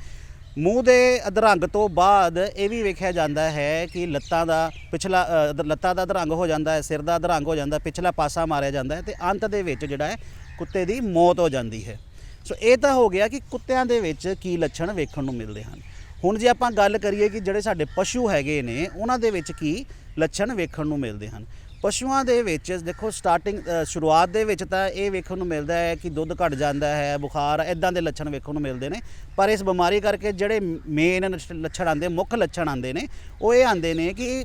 ਮੂੰਹ ਦੇ ਅਧਰੰਗ ਤੋਂ ਬਾਅਦ ਇਹ ਵੀ ਵੇਖਿਆ ਜਾਂਦਾ ਹੈ ਕਿ ਲੱਤਾਂ ਦਾ ਪਿਛਲਾ ਲੱਤਾਂ ਦਾ ਅਧਰੰਗ ਹੋ ਜਾਂਦਾ ਹੈ ਸਿਰ ਦਾ ਅਧਰੰਗ ਹੋ ਜਾਂਦਾ ਪਿਛਲਾ ਪਾਸਾ ਮਾਰਿਆ ਜਾਂਦਾ ਹੈ ਤੇ ਅੰਤ ਦੇ ਵਿੱਚ ਜਿਹੜਾ ਹੈ ਕੁੱਤੇ ਦੀ ਮੌਤ ਹੋ ਜਾਂਦੀ ਹੈ। ਸੋ ਇਹ ਤਾਂ ਹੋ ਗਿਆ ਕਿ ਕੁੱਤਿਆਂ ਦੇ ਵਿੱਚ ਕੀ ਲੱਛਣ ਵੇਖਣ ਨੂੰ ਮਿਲਦੇ ਹਨ। ਹੁਣ ਜੇ ਆਪਾਂ ਗੱਲ ਕਰੀਏ ਕਿ ਜਿਹੜੇ ਸਾਡੇ ਪਸ਼ੂ ਹੈਗੇ ਨੇ, ਉਹਨਾਂ ਦੇ ਵਿੱਚ ਕੀ ਲੱਛਣ ਵੇਖਣ ਨੂੰ ਮਿਲਦੇ ਹਨ? ਪਸ਼ੂਆਂ ਦੇ ਵਿੱਚ ਦੇਖੋ ਸਟਾਰਟਿੰਗ ਸ਼ੁਰੂਆਤ ਦੇ ਵਿੱਚ ਤਾਂ ਇਹ ਵੇਖਣ ਨੂੰ ਮਿਲਦਾ ਹੈ ਕਿ ਦੁੱਧ ਘਟ ਜਾਂਦਾ ਹੈ, ਬੁਖਾਰ ਇਦਾਂ ਦੇ ਲੱਛਣ ਵੇਖਣ ਨੂੰ ਮਿਲਦੇ ਨੇ। ਪਰ ਇਸ ਬਿਮਾਰੀ ਕਰਕੇ ਜਿਹੜੇ ਮੇਨ ਲੱਛਣ ਆਉਂਦੇ, ਮੁੱਖ ਲੱਛਣ ਆਉਂਦੇ ਨੇ, ਉਹ ਇਹ ਆਉਂਦੇ ਨੇ ਕਿ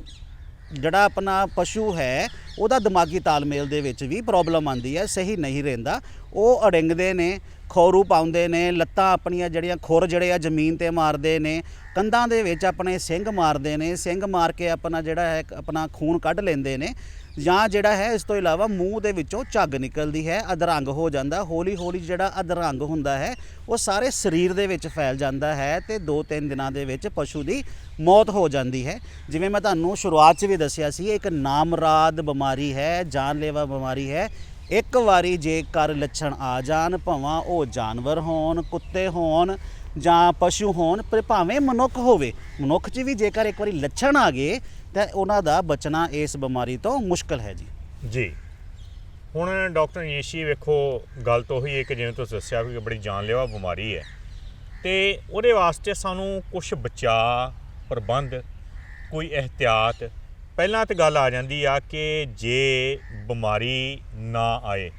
ਜਿਹੜਾ ਆਪਣਾ ਪਸ਼ੂ ਹੈ, ਉਹਦਾ ਦਿਮਾਗੀ ਤਾਲਮੇਲ ਦੇ ਵਿੱਚ ਵੀ ਪ੍ਰੋਬਲਮ ਆਉਂਦੀ ਹੈ, ਸਹੀ ਨਹੀਂ ਰਹਿੰਦਾ। ਉਹ ਅੜਿੰਗਦੇ ਨੇ ਖੋਰੂ ਪਾਉਂਦੇ ਨੇ, ਲੱਤਾਂ ਆਪਣੀਆਂ ਜਿਹੜੀਆਂ ਖੁਰ ਜਿਹੜੇ ਆ ਜ਼ਮੀਨ ਤੇ ਮਾਰਦੇ ਨੇ, ਕੰਧਾਂ ਦੇ ਵਿੱਚ ਆਪਣੇ ਸਿੰਘ ਮਾਰਦੇ ਨੇ, ਸਿੰਘ ਮਾਰ ਕੇ ਆਪਣਾ ਜਿਹੜਾ ਹੈ, ਆਪਣਾ ਖੂਨ ਕੱਢ ਲੈਂਦੇ ਨੇ ਜਾਂ ਜਿਹੜਾ ਹੈ, ਇਸ ਤੋਂ ਇਲਾਵਾ ਮੂੰਹ ਦੇ ਵਿੱਚੋਂ ਝੱਗ ਨਿਕਲਦੀ ਹੈ, ਅਧਰੰਗ ਹੋ ਜਾਂਦਾ ਹੌਲੀ ਹੌਲੀ ਜਿਹੜਾ ਅਧਰੰਗ ਹੁੰਦਾ ਹੈ, ਉਹ ਸਾਰੇ ਸਰੀਰ ਦੇ ਵਿੱਚ ਫੈਲ ਜਾਂਦਾ ਹੈ ਤੇ 2-3 ਦਿਨਾਂ ਦੇ ਵਿੱਚ ਪਸ਼ੂ ਦੀ ਮੌਤ ਹੋ ਜਾਂਦੀ ਹੈ। ਜਿਵੇਂ ਮੈਂ ਤੁਹਾਨੂੰ ਸ਼ੁਰੂਆਤ 'ਚ ਵੀ ਦੱਸਿਆ ਸੀ, ਇੱਕ ਨਾਮਰਾਦ ਬਿਮਾਰੀ ਹੈ, ਜਾਨਲੇਵਾ ਬਿਮਾਰੀ ਹੈ ਇੱਕ ਵਾਰੀ ਜੇਕਰ ਲੱਛਣ ਆ ਜਾਣ, ਭਾਵੇਂ ਉਹ ਜਾਨਵਰ ਹੋਣ, ਕੁੱਤੇ ਹੋਣ ਜਾਂ ਪਸ਼ੂ ਹੋਣ, ਪਰ ਭਾਵੇਂ ਮਨੁੱਖ ਹੋਵੇ, ਮਨੁੱਖ 'ਚ ਵੀ ਜੇਕਰ ਇੱਕ ਵਾਰੀ ਲੱਛਣ ਆ ਗਏ, ਤਾਂ ਉਹਨਾਂ ਦਾ ਬਚਣਾ ਇਸ ਬਿਮਾਰੀ ਤੋਂ ਮੁਸ਼ਕਲ ਹੈ ਜੀ। ਜੀ। ਹੁਣ ਡਾਕਟਰ ਨੀਸ਼ੀ ਵੇਖੋ, ਗੱਲ ਤਾਂ ਉਹੀ ਹੈ ਕਿ ਜਿਵੇਂ ਤੁਸੀਂ ਦੱਸਿਆ ਵੀ ਬੜੀ ਜਾਨਲੇਵਾ ਬਿਮਾਰੀ ਹੈ। ਤੇ ਉਹਦੇ ਵਾਸਤੇ ਸਾਨੂੰ ਕੁਝ ਬਚਾਅ, ਪ੍ਰਬੰਧ, ਕੋਈ ਇਹਤਿਆਤ ਪਹਿਲਾਂ ਤੇ ਗੱਲ ਆ ਜਾਂਦੀ ਆ ਕਿ ਜੇ ਬਿਮਾਰੀ ਨਾ ਆਏ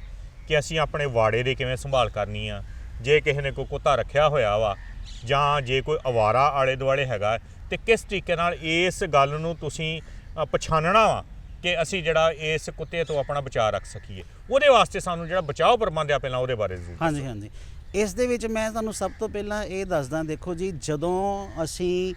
ਕਿ ਅਸੀਂ ਆਪਣੇ ਵਾੜੇ ਦੀ ਕਿਵੇਂ ਸੰਭਾਲ ਕਰਨੀ ਆ ਜੇ ਕਿਸੇ ਨੇ ਕੋਈ ਕੁੱਤਾ ਰੱਖਿਆ ਹੋਇਆ ਵਾ ਜਾਂ ਜੇ ਕੋਈ ਅਵਾਰਾ ਆਲੇ ਦੁਆਲੇ ਹੈਗਾ ਤੇ ਕਿਸ ਤਰੀਕੇ ਨਾਲ ਇਸ ਗੱਲ ਨੂੰ ਤੁਸੀਂ ਪਛਾਣਨਾ ਵਾ ਕਿ ਅਸੀਂ ਜਿਹੜਾ ਇਸ ਕੁੱਤੇ ਤੋਂ ਆਪਣਾ ਬਚਾਅ ਰੱਖ ਸਕੀਏ? ਉਹਦੇ ਵਾਸਤੇ ਸਾਨੂੰ ਜਿਹੜਾ ਬਚਾਅ ਪ੍ਰਬੰਧ ਆ ਪਹਿਲਾਂ ਉਹਦੇ ਬਾਰੇ ਜ਼ਰੂਰ ਹਾਂਜੀ ਹਾਂਜੀ। ਇਸ ਦੇ ਵਿੱਚ ਮੈਂ ਤੁਹਾਨੂੰ ਸਭ ਤੋਂ ਪਹਿਲਾਂ ਇਹ ਦੱਸਦਾ ਦੇਖੋ ਜੀ ਜਦੋਂ ਅਸੀਂ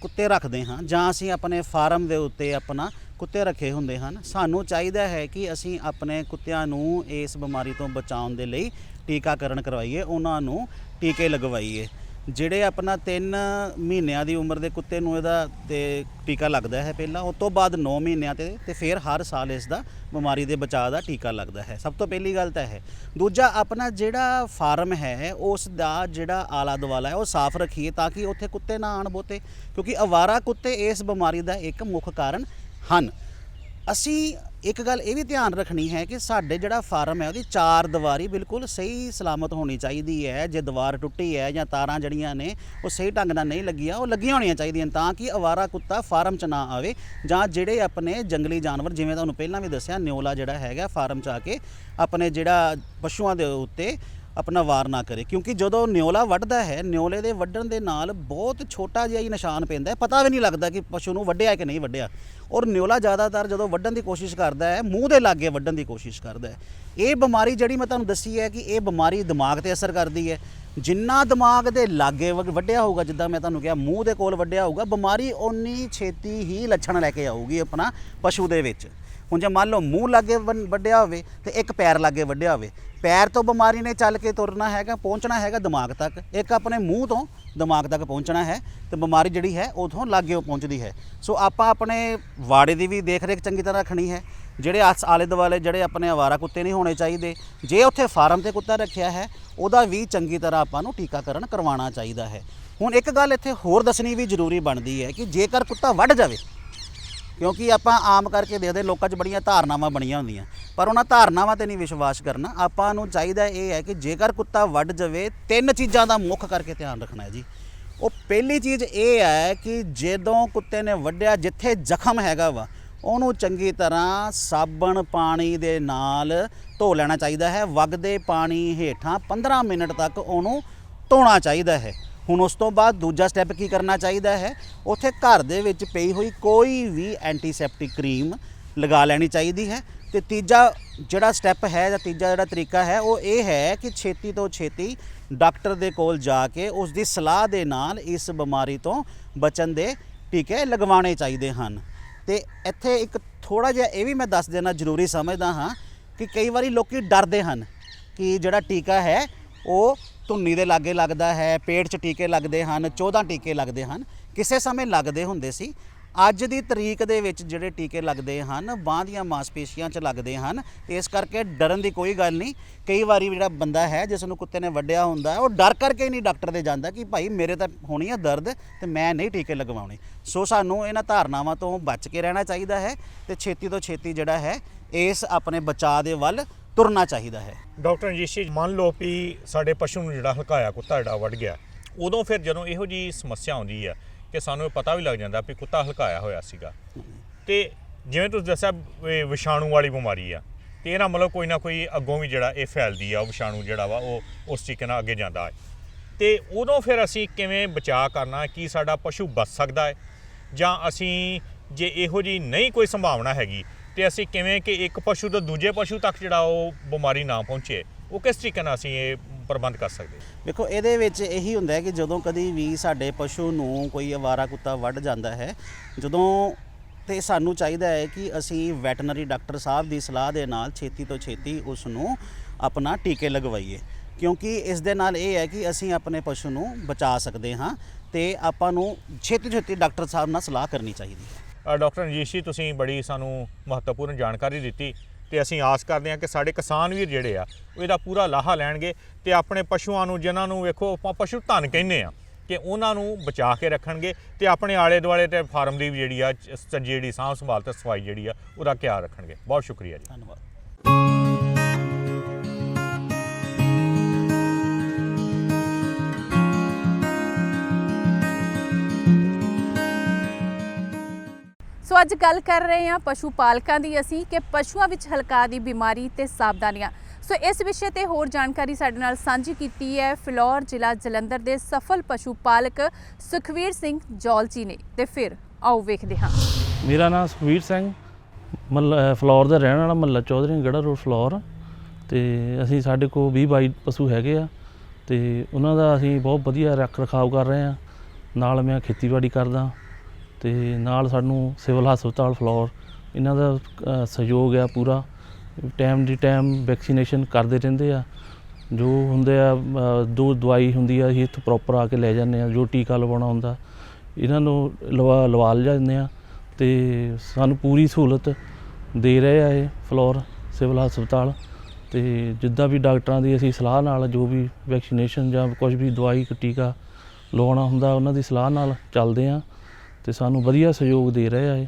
ਕੁੱਤੇ ਰੱਖਦੇ ਹਾਂ ਜਾਂ ਅਸੀਂ ਆਪਣੇ ਫਾਰਮ ਦੇ ਉੱਤੇ ਆਪਣਾ ਕੁੱਤੇ ਰੱਖੇ ਹੁੰਦੇ ਹਨ। ਸਾਨੂੰ ਚਾਹੀਦਾ ਹੈ ਕਿ ਅਸੀਂ ਆਪਣੇ ਕੁੱਤਿਆਂ ਨੂੰ ਇਸ ਬਿਮਾਰੀ ਤੋਂ ਬਚਾਉਣ ਦੇ ਲਈ ਟੀਕਾਕਰਨ ਕਰਵਾਈਏ, ਉਹਨਾਂ ਨੂੰ ਟੀਕੇ ਲਗਵਾਈਏ। ਜਿਹੜੇ ਆਪਣਾ 3 ਮਹੀਨਿਆਂ ਦੀ ਉਮਰ ਦੇ ਕੁੱਤੇ ਨੂੰ ਇਹਦਾ ਤੇ ਟੀਕਾ ਲੱਗਦਾ ਹੈ ਪਹਿਲਾਂ ਉਸ ਤੋਂ ਬਾਅਦ 9 ਮਹੀਨਿਆਂ ਤੇ ਤੇ ਫਿਰ ਹਰ ਸਾਲ ਇਸ ਦਾ ਬਿਮਾਰੀ ਦੇ ਬਚਾਅ ਦਾ ਟੀਕਾ ਲੱਗਦਾ ਹੈ। ਸਭ ਤੋਂ ਪਹਿਲੀ ਗੱਲ ਤਾਂ ਹੈ। ਦੂਜਾ, ਆਪਣਾ ਜਿਹੜਾ ਫਾਰਮ ਹੈ, ਉਸ ਦਾ ਜਿਹੜਾ ਆਲਾ ਦੁਆਲਾ ਹੈ, ਉਹ ਸਾਫ਼ ਰੱਖੀਏ ਤਾਂ ਕਿ ਉੱਥੇ ਕੁੱਤੇ ਨਾ ਆਣ ਬੋਤੇ ਕਿਉਂਕਿ ਅਵਾਰਾ ਕੁੱਤੇ ਇਸ ਬਿਮਾਰੀ ਦਾ ਇੱਕ ਮੁੱਖ ਕਾਰਨ ਹਨ। ਅਸੀਂ ਇੱਕ ਗੱਲ ਇਹ ਵੀ ਧਿਆਨ ਰੱਖਣੀ ਹੈ ਕਿ ਸਾਡੇ ਜਿਹੜਾ ਫਾਰਮ ਹੈ ਉਹਦੀ ਚਾਰ ਦੀਵਾਰੀ ਬਿਲਕੁਲ ਸਹੀ ਸਲਾਮਤ ਹੋਣੀ ਚਾਹੀਦੀ ਹੈ। ਜੇ ਦੀਵਾਰ ਟੁੱਟੀ ਹੈ ਜਾਂ ਤਾਰਾਂ ਜੜੀਆਂ ਨੇ, ਉਹ ਸਹੀ ਢੰਗ ਨਾਲ ਨਹੀਂ ਲੱਗੀਆਂ, ਉਹ ਲੱਗੀਆਂ ਹੋਣੀਆਂ ਚਾਹੀਦੀਆਂ ਤਾਂ ਕਿ ਅਵਾਰਾ ਕੁੱਤਾ ਫਾਰਮ 'ਚ ਨਾ ਆਵੇ ਜਾਂ ਜਿਹੜੇ ਆਪਣੇ ਜੰਗਲੀ ਜਾਨਵਰ, ਜਿਵੇਂ ਤੁਹਾਨੂੰ ਪਹਿਲਾਂ ਵੀ ਦੱਸਿਆ, ਨਿਓਲਾ ਜਿਹੜਾ ਹੈਗਾ ਫਾਰਮ 'ਚ ਆ ਕੇ ਆਪਣੇ ਜਿਹੜਾ ਪਸ਼ੂਆਂ ਦੇ ਉੱਤੇ ਆਪਣਾ ਵਾਰ ਨਾ ਕਰੇ, ਕਿਉਂਕਿ ਜਦੋਂ ਨਿਓਲਾ ਵੱਢਦਾ ਹੈ, ਨਿਓਲੇ ਦੇ ਵੱਢਣ ਦੇ ਨਾਲ ਬਹੁਤ ਛੋਟਾ ਜਿਹਾ ਹੀ ਨਿਸ਼ਾਨ ਪੈਂਦਾ ਹੈ। ਪਤਾ ਵੀ ਨਹੀਂ ਲੱਗਦਾ ਕਿ ਪਸ਼ੂ ਨੂੰ ਵੱਢਿਆ ਕਿ ਨਹੀਂ ਵੱਢਿਆ। ਔਰ ਨਿਓਲਾ ਜ਼ਿਆਦਾਤਰ ਜਦੋਂ ਵੱਢਣ ਦੀ ਕੋਸ਼ਿਸ਼ ਕਰਦਾ ਹੈ, ਮੂੰਹ ਦੇ ਲਾਗੇ ਵੱਢਣ ਦੀ ਕੋਸ਼ਿਸ਼ ਕਰਦਾ ਹੈ। ਇਹ ਬਿਮਾਰੀ ਜਿਹੜੀ ਮੈਂ ਤੁਹਾਨੂੰ ਦੱਸੀ ਹੈ ਕਿ ਇਹ ਬਿਮਾਰੀ ਦਿਮਾਗ ਤੇ ਅਸਰ ਕਰਦੀ ਹੈ। ਜਿੰਨਾ ਦਿਮਾਗ ਦੇ ਲਾਗੇ ਵ- ਵੱਢਿਆ ਹੋਊਗਾ, ਜਿੱਦਾਂ ਮੈਂ ਤੁਹਾਨੂੰ ਕਿਹਾ, ਮੂੰਹ ਦੇ ਕੋਲ ਵੱਢਿਆ ਹੋਊਗਾ, ਬਿਮਾਰੀ ਓਨੀ ਛੇਤੀ ਹੀ ਲੱਛਣ ਲੈ ਕੇ ਆਊਗੀ ਆਪਣਾ ਪਸ਼ੂ ਦੇ ਵਿੱਚ। ਹੁਣ ਜੇ ਮੰਨ ਲਓ ਮੂੰਹ ਲਾਗੇ ਵੰ- ਵੱਢਿਆ ਹੋਵੇ ਤੇ ਇੱਕ ਪੈਰ ਲਾਗੇ ਵੱਢਿਆ ਹੋਵੇ, ਪੈਰ ਤੋਂ ਬਿਮਾਰੀ ਨੇ ਚੱਲ ਕੇ ਤੁਰਨਾ ਹੈਗਾ, ਪਹੁੰਚਣਾ ਹੈਗਾ ਦਿਮਾਗ ਤੱਕ, ਇੱਕ ਆਪਣੇ ਮੂੰਹ ਤੋਂ ਦਿਮਾਗ ਤੱਕ ਪਹੁੰਚਣਾ ਹੈ ਤੇ ਬਿਮਾਰੀ ਜਿਹੜੀ ਹੈ ਉਥੋਂ ਲਾਗੇ ਪਹੁੰਚਦੀ ਹੈ। ਸੋ ਆਪਾਂ ਆਪਣੇ ਵਾੜੇ ਦੀ ਵੀ ਦੇਖ ਰੇਖ ਚੰਗੀ ਤਰ੍ਹਾਂ ਰੱਖਣੀ ਹੈ, ਜਿਹੜੇ ਆਸ ਆਲੇ ਦੁਆਲੇ ਜਿਹੜੇ ਆਪਣੇ ਆਵਾਰਾ ਕੁੱਤੇ ਨਹੀਂ ਹੋਣੇ ਚਾਹੀਦੇ, ਜੇ ਉੱਥੇ ਫਾਰਮ ਤੇ ਕੁੱਤਾ ਰੱਖਿਆ ਹੈ, ਉਹਦਾ ਵੀ ਚੰਗੀ ਤਰ੍ਹਾਂ ਆਪਾਂ ਨੂੰ ਟੀਕਾਕਰਨ ਕਰਵਾਉਣਾ ਚਾਹੀਦਾ ਹੈ। ਹੁਣ ਇੱਕ ਗੱਲ ਇੱਥੇ ਹੋਰ ਦੱਸਣੀ ਵੀ ਜ਼ਰੂਰੀ ਬਣਦੀ ਹੈ ਕਿ ਜੇਕਰ ਕੁੱਤਾ ਵੱਢ ਜਾਵੇ ਕਿਉਂਕਿ ਆਪਾਂ ਆਮ ਕਰਕੇ ਦੇਖਦੇ ਲੋਕਾਂ 'ਚ ਬੜੀਆਂ ਧਾਰਨਾਵਾਂ ਬਣੀਆਂ ਹੁੰਦੀਆਂ। ਪਰ ਉਹਨਾਂ ਧਾਰਨਾਵਾਂ ਤੇ ਨਹੀਂ ਵਿਸ਼ਵਾਸ ਕਰਨਾ। ਆਪਾਂ ਨੂੰ ਚਾਹੀਦਾ ਇਹ ਹੈ ਕਿ ਜੇਕਰ ਕੁੱਤਾ ਵੱਢ ਜਾਵੇ, ਤਿੰਨ ਚੀਜ਼ਾਂ ਦਾ ਮੁੱਖ ਕਰਕੇ ਧਿਆਨ ਰੱਖਣਾ ਹੈ ਜੀ। ਉਹ ਪਹਿਲੀ ਚੀਜ਼ ਇਹ ਹੈ ਕਿ ਜਦੋਂ ਕੁੱਤੇ ਨੇ ਵੱਢਿਆ, ਜਿੱਥੇ ਜ਼ਖਮ ਹੈਗਾ ਵਾ, ਉਹਨੂੰ ਚੰਗੀ ਤਰ੍ਹਾਂ ਸਾਬਣ ਪਾਣੀ ਦੇ ਨਾਲ ਧੋ ਲੈਣਾ ਚਾਹੀਦਾ ਹੈ। ਵਗਦੇ ਪਾਣੀ ਹੇਠਾਂ 15 ਮਿੰਟ ਤੱਕ ਉਹਨੂੰ ਧੋਣਾ ਚਾਹੀਦਾ ਹੈ। ਹੁਣ ਉਸ ਤੋਂ ਬਾਅਦ ਦੂਜਾ ਸਟੈਪ ਕੀ ਕਰਨਾ ਚਾਹੀਦਾ ਹੈ? ਉੱਥੇ ਘਰ ਦੇ ਵਿੱਚ ਪਈ ਹੋਈ ਕੋਈ ਵੀ ਐਂਟੀਸੈਪਟਿਕ ਕਰੀਮ ਲਗਾ ਲੈਣੀ ਚਾਹੀਦੀ ਹੈ। ਤੇ ਤੀਜਾ ਜਿਹੜਾ ਸਟੈਪ ਹੈ ਜਾਂ ਤੀਜਾ ਜਿਹੜਾ ਤਰੀਕਾ ਹੈ, ਉਹ ਇਹ ਹੈ ਕਿ ਛੇਤੀ ਤੋਂ ਛੇਤੀ ਡਾਕਟਰ ਦੇ ਕੋਲ ਜਾ ਕੇ ਉਸ ਦੀ ਸਲਾਹ ਦੇ ਨਾਲ ਇਸ ਬਿਮਾਰੀ ਤੋਂ ਬਚਣ ਦੇ ਟੀਕੇ ਲਗਵਾਉਣੇ ਚਾਹੀਦੇ ਹਨ। ਤੇ ਇੱਥੇ ਇੱਕ ਥੋੜਾ ਜਿਹਾ ਇਹ ਵੀ ਮੈਂ ਦੱਸ ਦੇਣਾ ਜ਼ਰੂਰੀ ਸਮਝਦਾ ਹਾਂ ਕਿ ਕਈ ਵਾਰੀ ਲੋਕੀ ਡਰਦੇ ਹਨ ਕਿ ਜਿਹੜਾ ਟੀਕਾ ਹੈ, ਉਹ ਧੁੰਨੀ ਦੇ ਲਾਗੇ ਲੱਗਦਾ ਹੈ, ਪੇਟ 'ਚ ਟੀਕੇ ਲੱਗਦੇ ਹਨ 14 ਟੀਕੇ ਲੱਗਦੇ ਹਨ। ਕਿਸੇ ਸਮੇਂ ਲੱਗਦੇ ਹੁੰਦੇ ਸੀ। ਅੱਜ ਦੀ ਤਰੀਕ ਦੇ ਵਿੱਚ ਜਿਹੜੇ ਟੀਕੇ ਲੱਗਦੇ ਹਨ, ਬਾਂਹ ਦੀਆਂ ਮਾਸਪੇਸ਼ੀਆਂ 'ਚ ਲੱਗਦੇ ਹਨ। ਇਸ ਕਰਕੇ ਡਰਨ ਦੀ ਕੋਈ ਗੱਲ ਨਹੀਂ। ਕਈ ਵਾਰੀ ਜਿਹੜਾ ਬੰਦਾ ਹੈ, ਜਿਸ ਨੂੰ ਕੁੱਤੇ ਨੇ ਵੱਢਿਆ ਹੁੰਦਾ, ਉਹ ਡਰ ਕਰਕੇ ਨਹੀਂ ਡਾਕਟਰ ਦੇ ਜਾਂਦਾ ਕਿ ਭਾਈ ਮੇਰੇ ਤਾਂ ਹੋਣੀ ਹੈ ਦਰਦ ਤੇ ਮੈਂ ਨਹੀਂ ਟੀਕੇ ਲਗਵਾਉਣੇ। ਸੋ ਸਾਨੂੰ ਇਹਨਾਂ ਧਾਰਨਾਵਾਂ ਤੋਂ ਬਚ ਕੇ ਰਹਿਣਾ ਚਾਹੀਦਾ ਹੈ ਤੇ ਛੇਤੀ ਤੋਂ ਛੇਤੀ ਜਿਹੜਾ ਹੈ, ਇਸ ਆਪਣੇ ਬਚਾਅ ਦੇ ਵੱਲ ਤੁਰਨਾ ਚਾਹੀਦਾ ਹੈ। ਡਾਕਟਰ ਜੀ ਮੰਨ ਲਓ ਵੀ ਸਾਡੇ ਪਸ਼ੂ ਨੂੰ ਜਿਹੜਾ ਹਲਕਾਇਆ ਕੁੱਤਾ ਜਿਹੜਾ ਵੱਢ ਗਿਆ, ਉਦੋਂ ਫਿਰ ਜਦੋਂ ਇਹੋ ਜੀ ਸਮੱਸਿਆ ਆਉਂਦੀ ਆ ਕਿ ਸਾਨੂੰ ਇਹ ਪਤਾ ਵੀ ਲੱਗ ਜਾਂਦਾ ਵੀ ਕੁੱਤਾ ਹਲਕਾਇਆ ਹੋਇਆ ਸੀਗਾ। ਤੇ ਜਿਵੇਂ ਤੁਸੀਂ ਦੱਸਿਆ ਵਿਸ਼ਾਣੂ ਵਾਲੀ ਬਿਮਾਰੀ ਆ, ਤੇ ਇਹਦਾ ਮਤਲਬ ਕੋਈ ਨਾ ਕੋਈ ਅੱਗੋਂ ਵੀ ਜਿਹੜਾ ਇਹ ਫੈਲਦੀ ਆ, ਉਹ ਵਿਸ਼ਾਣੂ ਜਿਹੜਾ ਵਾ, ਉਹ ਉਸ ਤਰੀਕੇ ਨਾਲ ਅੱਗੇ ਜਾਂਦਾ ਹੈ। ਤੇ ਉਦੋਂ ਫਿਰ ਅਸੀਂ ਕਿਵੇਂ ਬਚਾਅ ਕਰਨਾ, ਕੀ ਸਾਡਾ ਪਸ਼ੂ ਬਚ ਸਕਦਾ ਹੈ? ਜਾਂ ਅਸੀਂ ਜੇ ਇਹੋ ਜੀ ਨਹੀਂ ਕੋਈ ਸੰਭਾਵਨਾ ਹੈਗੀ ਤੇ ਅਸੀਂ ਕਿਵੇਂ ਕਿ ਇੱਕ ਪਸ਼ੂ ਤੋਂ ਦੂਜੇ ਪਸ਼ੂ ਤੱਕ ਜਿਹੜਾ ਉਹ ਬਿਮਾਰੀ ਨਾ ਪਹੁੰਚੇ, ਉਹ ਕਿਸ ਤਰੀਕੇ ਨਾਲ ਅਸੀਂ ਇਹ ਪ੍ਰਬੰਧ ਕਰ ਸਕਦੇ ਦੇਖੋ, ਇਹਦੇ ਵਿੱਚ ਇਹੀ ਹੁੰਦਾ ਹੈ ਕਿ ਜਦੋਂ ਕਦੀ ਵੀ ਸਾਡੇ ਪਸ਼ੂ ਨੂੰ ਕੋਈ ਅਵਾਰਾ ਕੁੱਤਾ ਵੱਢ ਜਾਂਦਾ ਹੈ, ਜਦੋਂ ਤੇ ਸਾਨੂੰ ਚਾਹੀਦਾ ਹੈ ਕਿ ਅਸੀਂ ਵੈਟਰਨਰੀ ਡਾਕਟਰ ਸਾਹਿਬ ਦੀ ਸਲਾਹ ਦੇ ਨਾਲ ਛੇਤੀ ਤੋਂ ਛੇਤੀ ਉਸ ਨੂੰ ਆਪਣਾ ਟੀਕੇ ਲਗਵਾਈਏ। ਕਿਉਂਕਿ ਇਸ ਦੇ ਨਾਲ ਇਹ ਹੈ ਕਿ ਅਸੀਂ ਆਪਣੇ ਪਸ਼ੂ ਨੂੰ ਬਚਾ ਸਕਦੇ ਹਾਂ ਤੇ ਆਪਾਂ ਨੂੰ ਛੇਤੀ ਛੇਤੀ ਡਾਕਟਰ ਸਾਹਿਬ ਨਾਲ ਸਲਾਹ ਕਰਨੀ ਚਾਹੀਦੀ ਹੈ। ਡਾਕਟਰ ਰਣਜੀਤ ਜੀ, ਤੁਸੀਂ ਬੜੀ ਸਾਨੂੰ ਮਹੱਤਵਪੂਰਨ ਜਾਣਕਾਰੀ ਦਿੱਤੀ ਤੇ ਅਸੀਂ ਆਸ ਕਰਦੇ ਹਾਂ ਕਿ ਸਾਡੇ ਕਿਸਾਨ ਵੀਰ ਜਿਹੜੇ ਆ, ਉਹ ਇਹਦਾ ਪੂਰਾ ਲਾਹਾ ਲੈਣਗੇ ਤੇ ਆਪਣੇ ਪਸ਼ੂਆਂ ਨੂੰ, ਜਿਨ੍ਹਾਂ ਨੂੰ ਵੇਖੋ, ਆਪਾਂ ਪਸ਼ੂ ਧਨ ਕਹਿੰਦੇ ਆ ਕਿ ਉਹਨਾਂ ਨੂੰ ਬਚਾ ਕੇ ਰੱਖਣਗੇ ਤੇ ਆਪਣੇ ਆਲੇ ਦੁਆਲੇ ਤੇ ਫਾਰਮ ਦੀ ਵੀ ਜਿਹੜੀ ਆ ਚ- ਜਿਹੜੀ ਸਾਂਭ ਸੰਭਾਲ ਤੇ ਸਫ਼ਾਈ ਜਿਹੜੀ ਆ, ਉਹਦਾ ਖਿਆਲ ਰੱਖਣਗੇ। ਬਹੁਤ ਸ਼ੁਕਰੀਆ ਜੀ। ਧੰਨਵਾਦ। ਸੋ ਅੱਜ ਗੱਲ ਕਰ ਰਹੇ ਹਾਂ ਪਸ਼ੂ ਪਾਲਕਾਂ ਦੀ ਅਸੀਂ ਕਿ ਪਸ਼ੂਆਂ ਵਿੱਚ ਹਲਕਾ ਦੀ ਬਿਮਾਰੀ ਤੇ ਸਾਵਧਾਨੀਆਂ। ਸੋ ਇਸ ਵਿਸ਼ੇ ਤੇ ਹੋਰ ਜਾਣਕਾਰੀ ਸਾਡੇ ਨਾਲ ਸਾਂਝੀ ਕੀਤੀ ਹੈ ਫਿਲੌਰ ਜ਼ਿਲ੍ਹਾ ਜਲੰਧਰ ਦੇ ਸਫਲ ਪਸ਼ੂ ਪਾਲਕ ਸੁਖਵੀਰ ਸਿੰਘ ਜੌਲਚੀ ਨੇ ਤੇ ਫਿਰ ਆਓ ਵੇਖਦੇ ਹਾਂ। ਮੇਰਾ ਨਾਮ ਸੁਖਵੀਰ ਸਿੰਘ ਮੱਲ ਅ, ਫਲੋਰ ਦਾ ਰਹਿਣ ਵਾਲਾ ਮੱਲਾ ਚੌਧਰੀ ਗੜਾ ਰੋਡ ਫਲੋਰ। ਤੇ ਅਸੀਂ ਸਾਡੇ ਕੋਲ 20 22 ਪਸ਼ੂ ਹੈਗੇ ਆ ਤੇ ਉਹਨਾਂ ਦਾ ਅਸੀਂ ਬਹੁਤ ਵਧੀਆ ਰੱਖ ਰਖਾਵ ਕਰ ਰਹੇ ਆ ਨਾਲ ਮੈਂ ਖੇਤੀਬਾੜੀ ਕਰਦਾ। ਤੇ ਨਾਲ ਸਾਨੂੰ ਸਿਵਲ ਹਸਪਤਾਲ ਫਲੋਰ ਇਹਨਾਂ ਦਾ ਸਹਿਯੋਗ ਆ ਪੂਰਾ। ਟਾਈਮ ਦੀ ਟਾਈਮ ਵੈਕਸੀਨੇਸ਼ਨ ਕਰਦੇ ਰਹਿੰਦੇ ਆ। ਜੋ ਹੁੰਦੇ ਆ ਅ, ਜੋ ਦਵਾਈ ਹੁੰਦੀ ਆ ਅਸੀਂ ਇੱਥੋਂ ਪ੍ਰੋਪਰ ਆ ਕੇ ਲੈ ਜਾਂਦੇ ਆ ਜੋ ਟੀਕਾ ਲਵਾਉਣਾ ਹੁੰਦਾ। ਇਹਨਾਂ ਨੂੰ ਲਵਾ ਲਵਾ ਜਾਂਦੇ ਆ ਤੇ ਸਾਨੂੰ ਪੂਰੀ ਸਹੂਲਤ ਦੇ ਰਹੇ ਆ ਇਹ ਫਲੋਰ ਸਿਵਲ ਹਸਪਤਾਲ। ਤੇ ਜਿੱਦਾਂ ਵੀ ਡਾਕਟਰਾਂ ਦੀ ਅਸੀਂ ਸਲਾਹ ਨਾਲ ਜੋ ਵੀ ਵੈਕਸੀਨੇਸ਼ਨ ਜਾਂ ਕੁਝ ਵੀ ਦਵਾਈ ਟੀਕਾ ਲਵਾਉਣਾ ਹੁੰਦਾ ਉਹਨਾਂ ਦੀ ਸਲਾਹ ਨਾਲ ਚੱਲਦੇ ਆ। ਤੇ ਸਾਨੂੰ ਵਧੀਆ ਸਹਿਯੋਗ ਦੇ ਰਹੇ ਆ ਇਹ।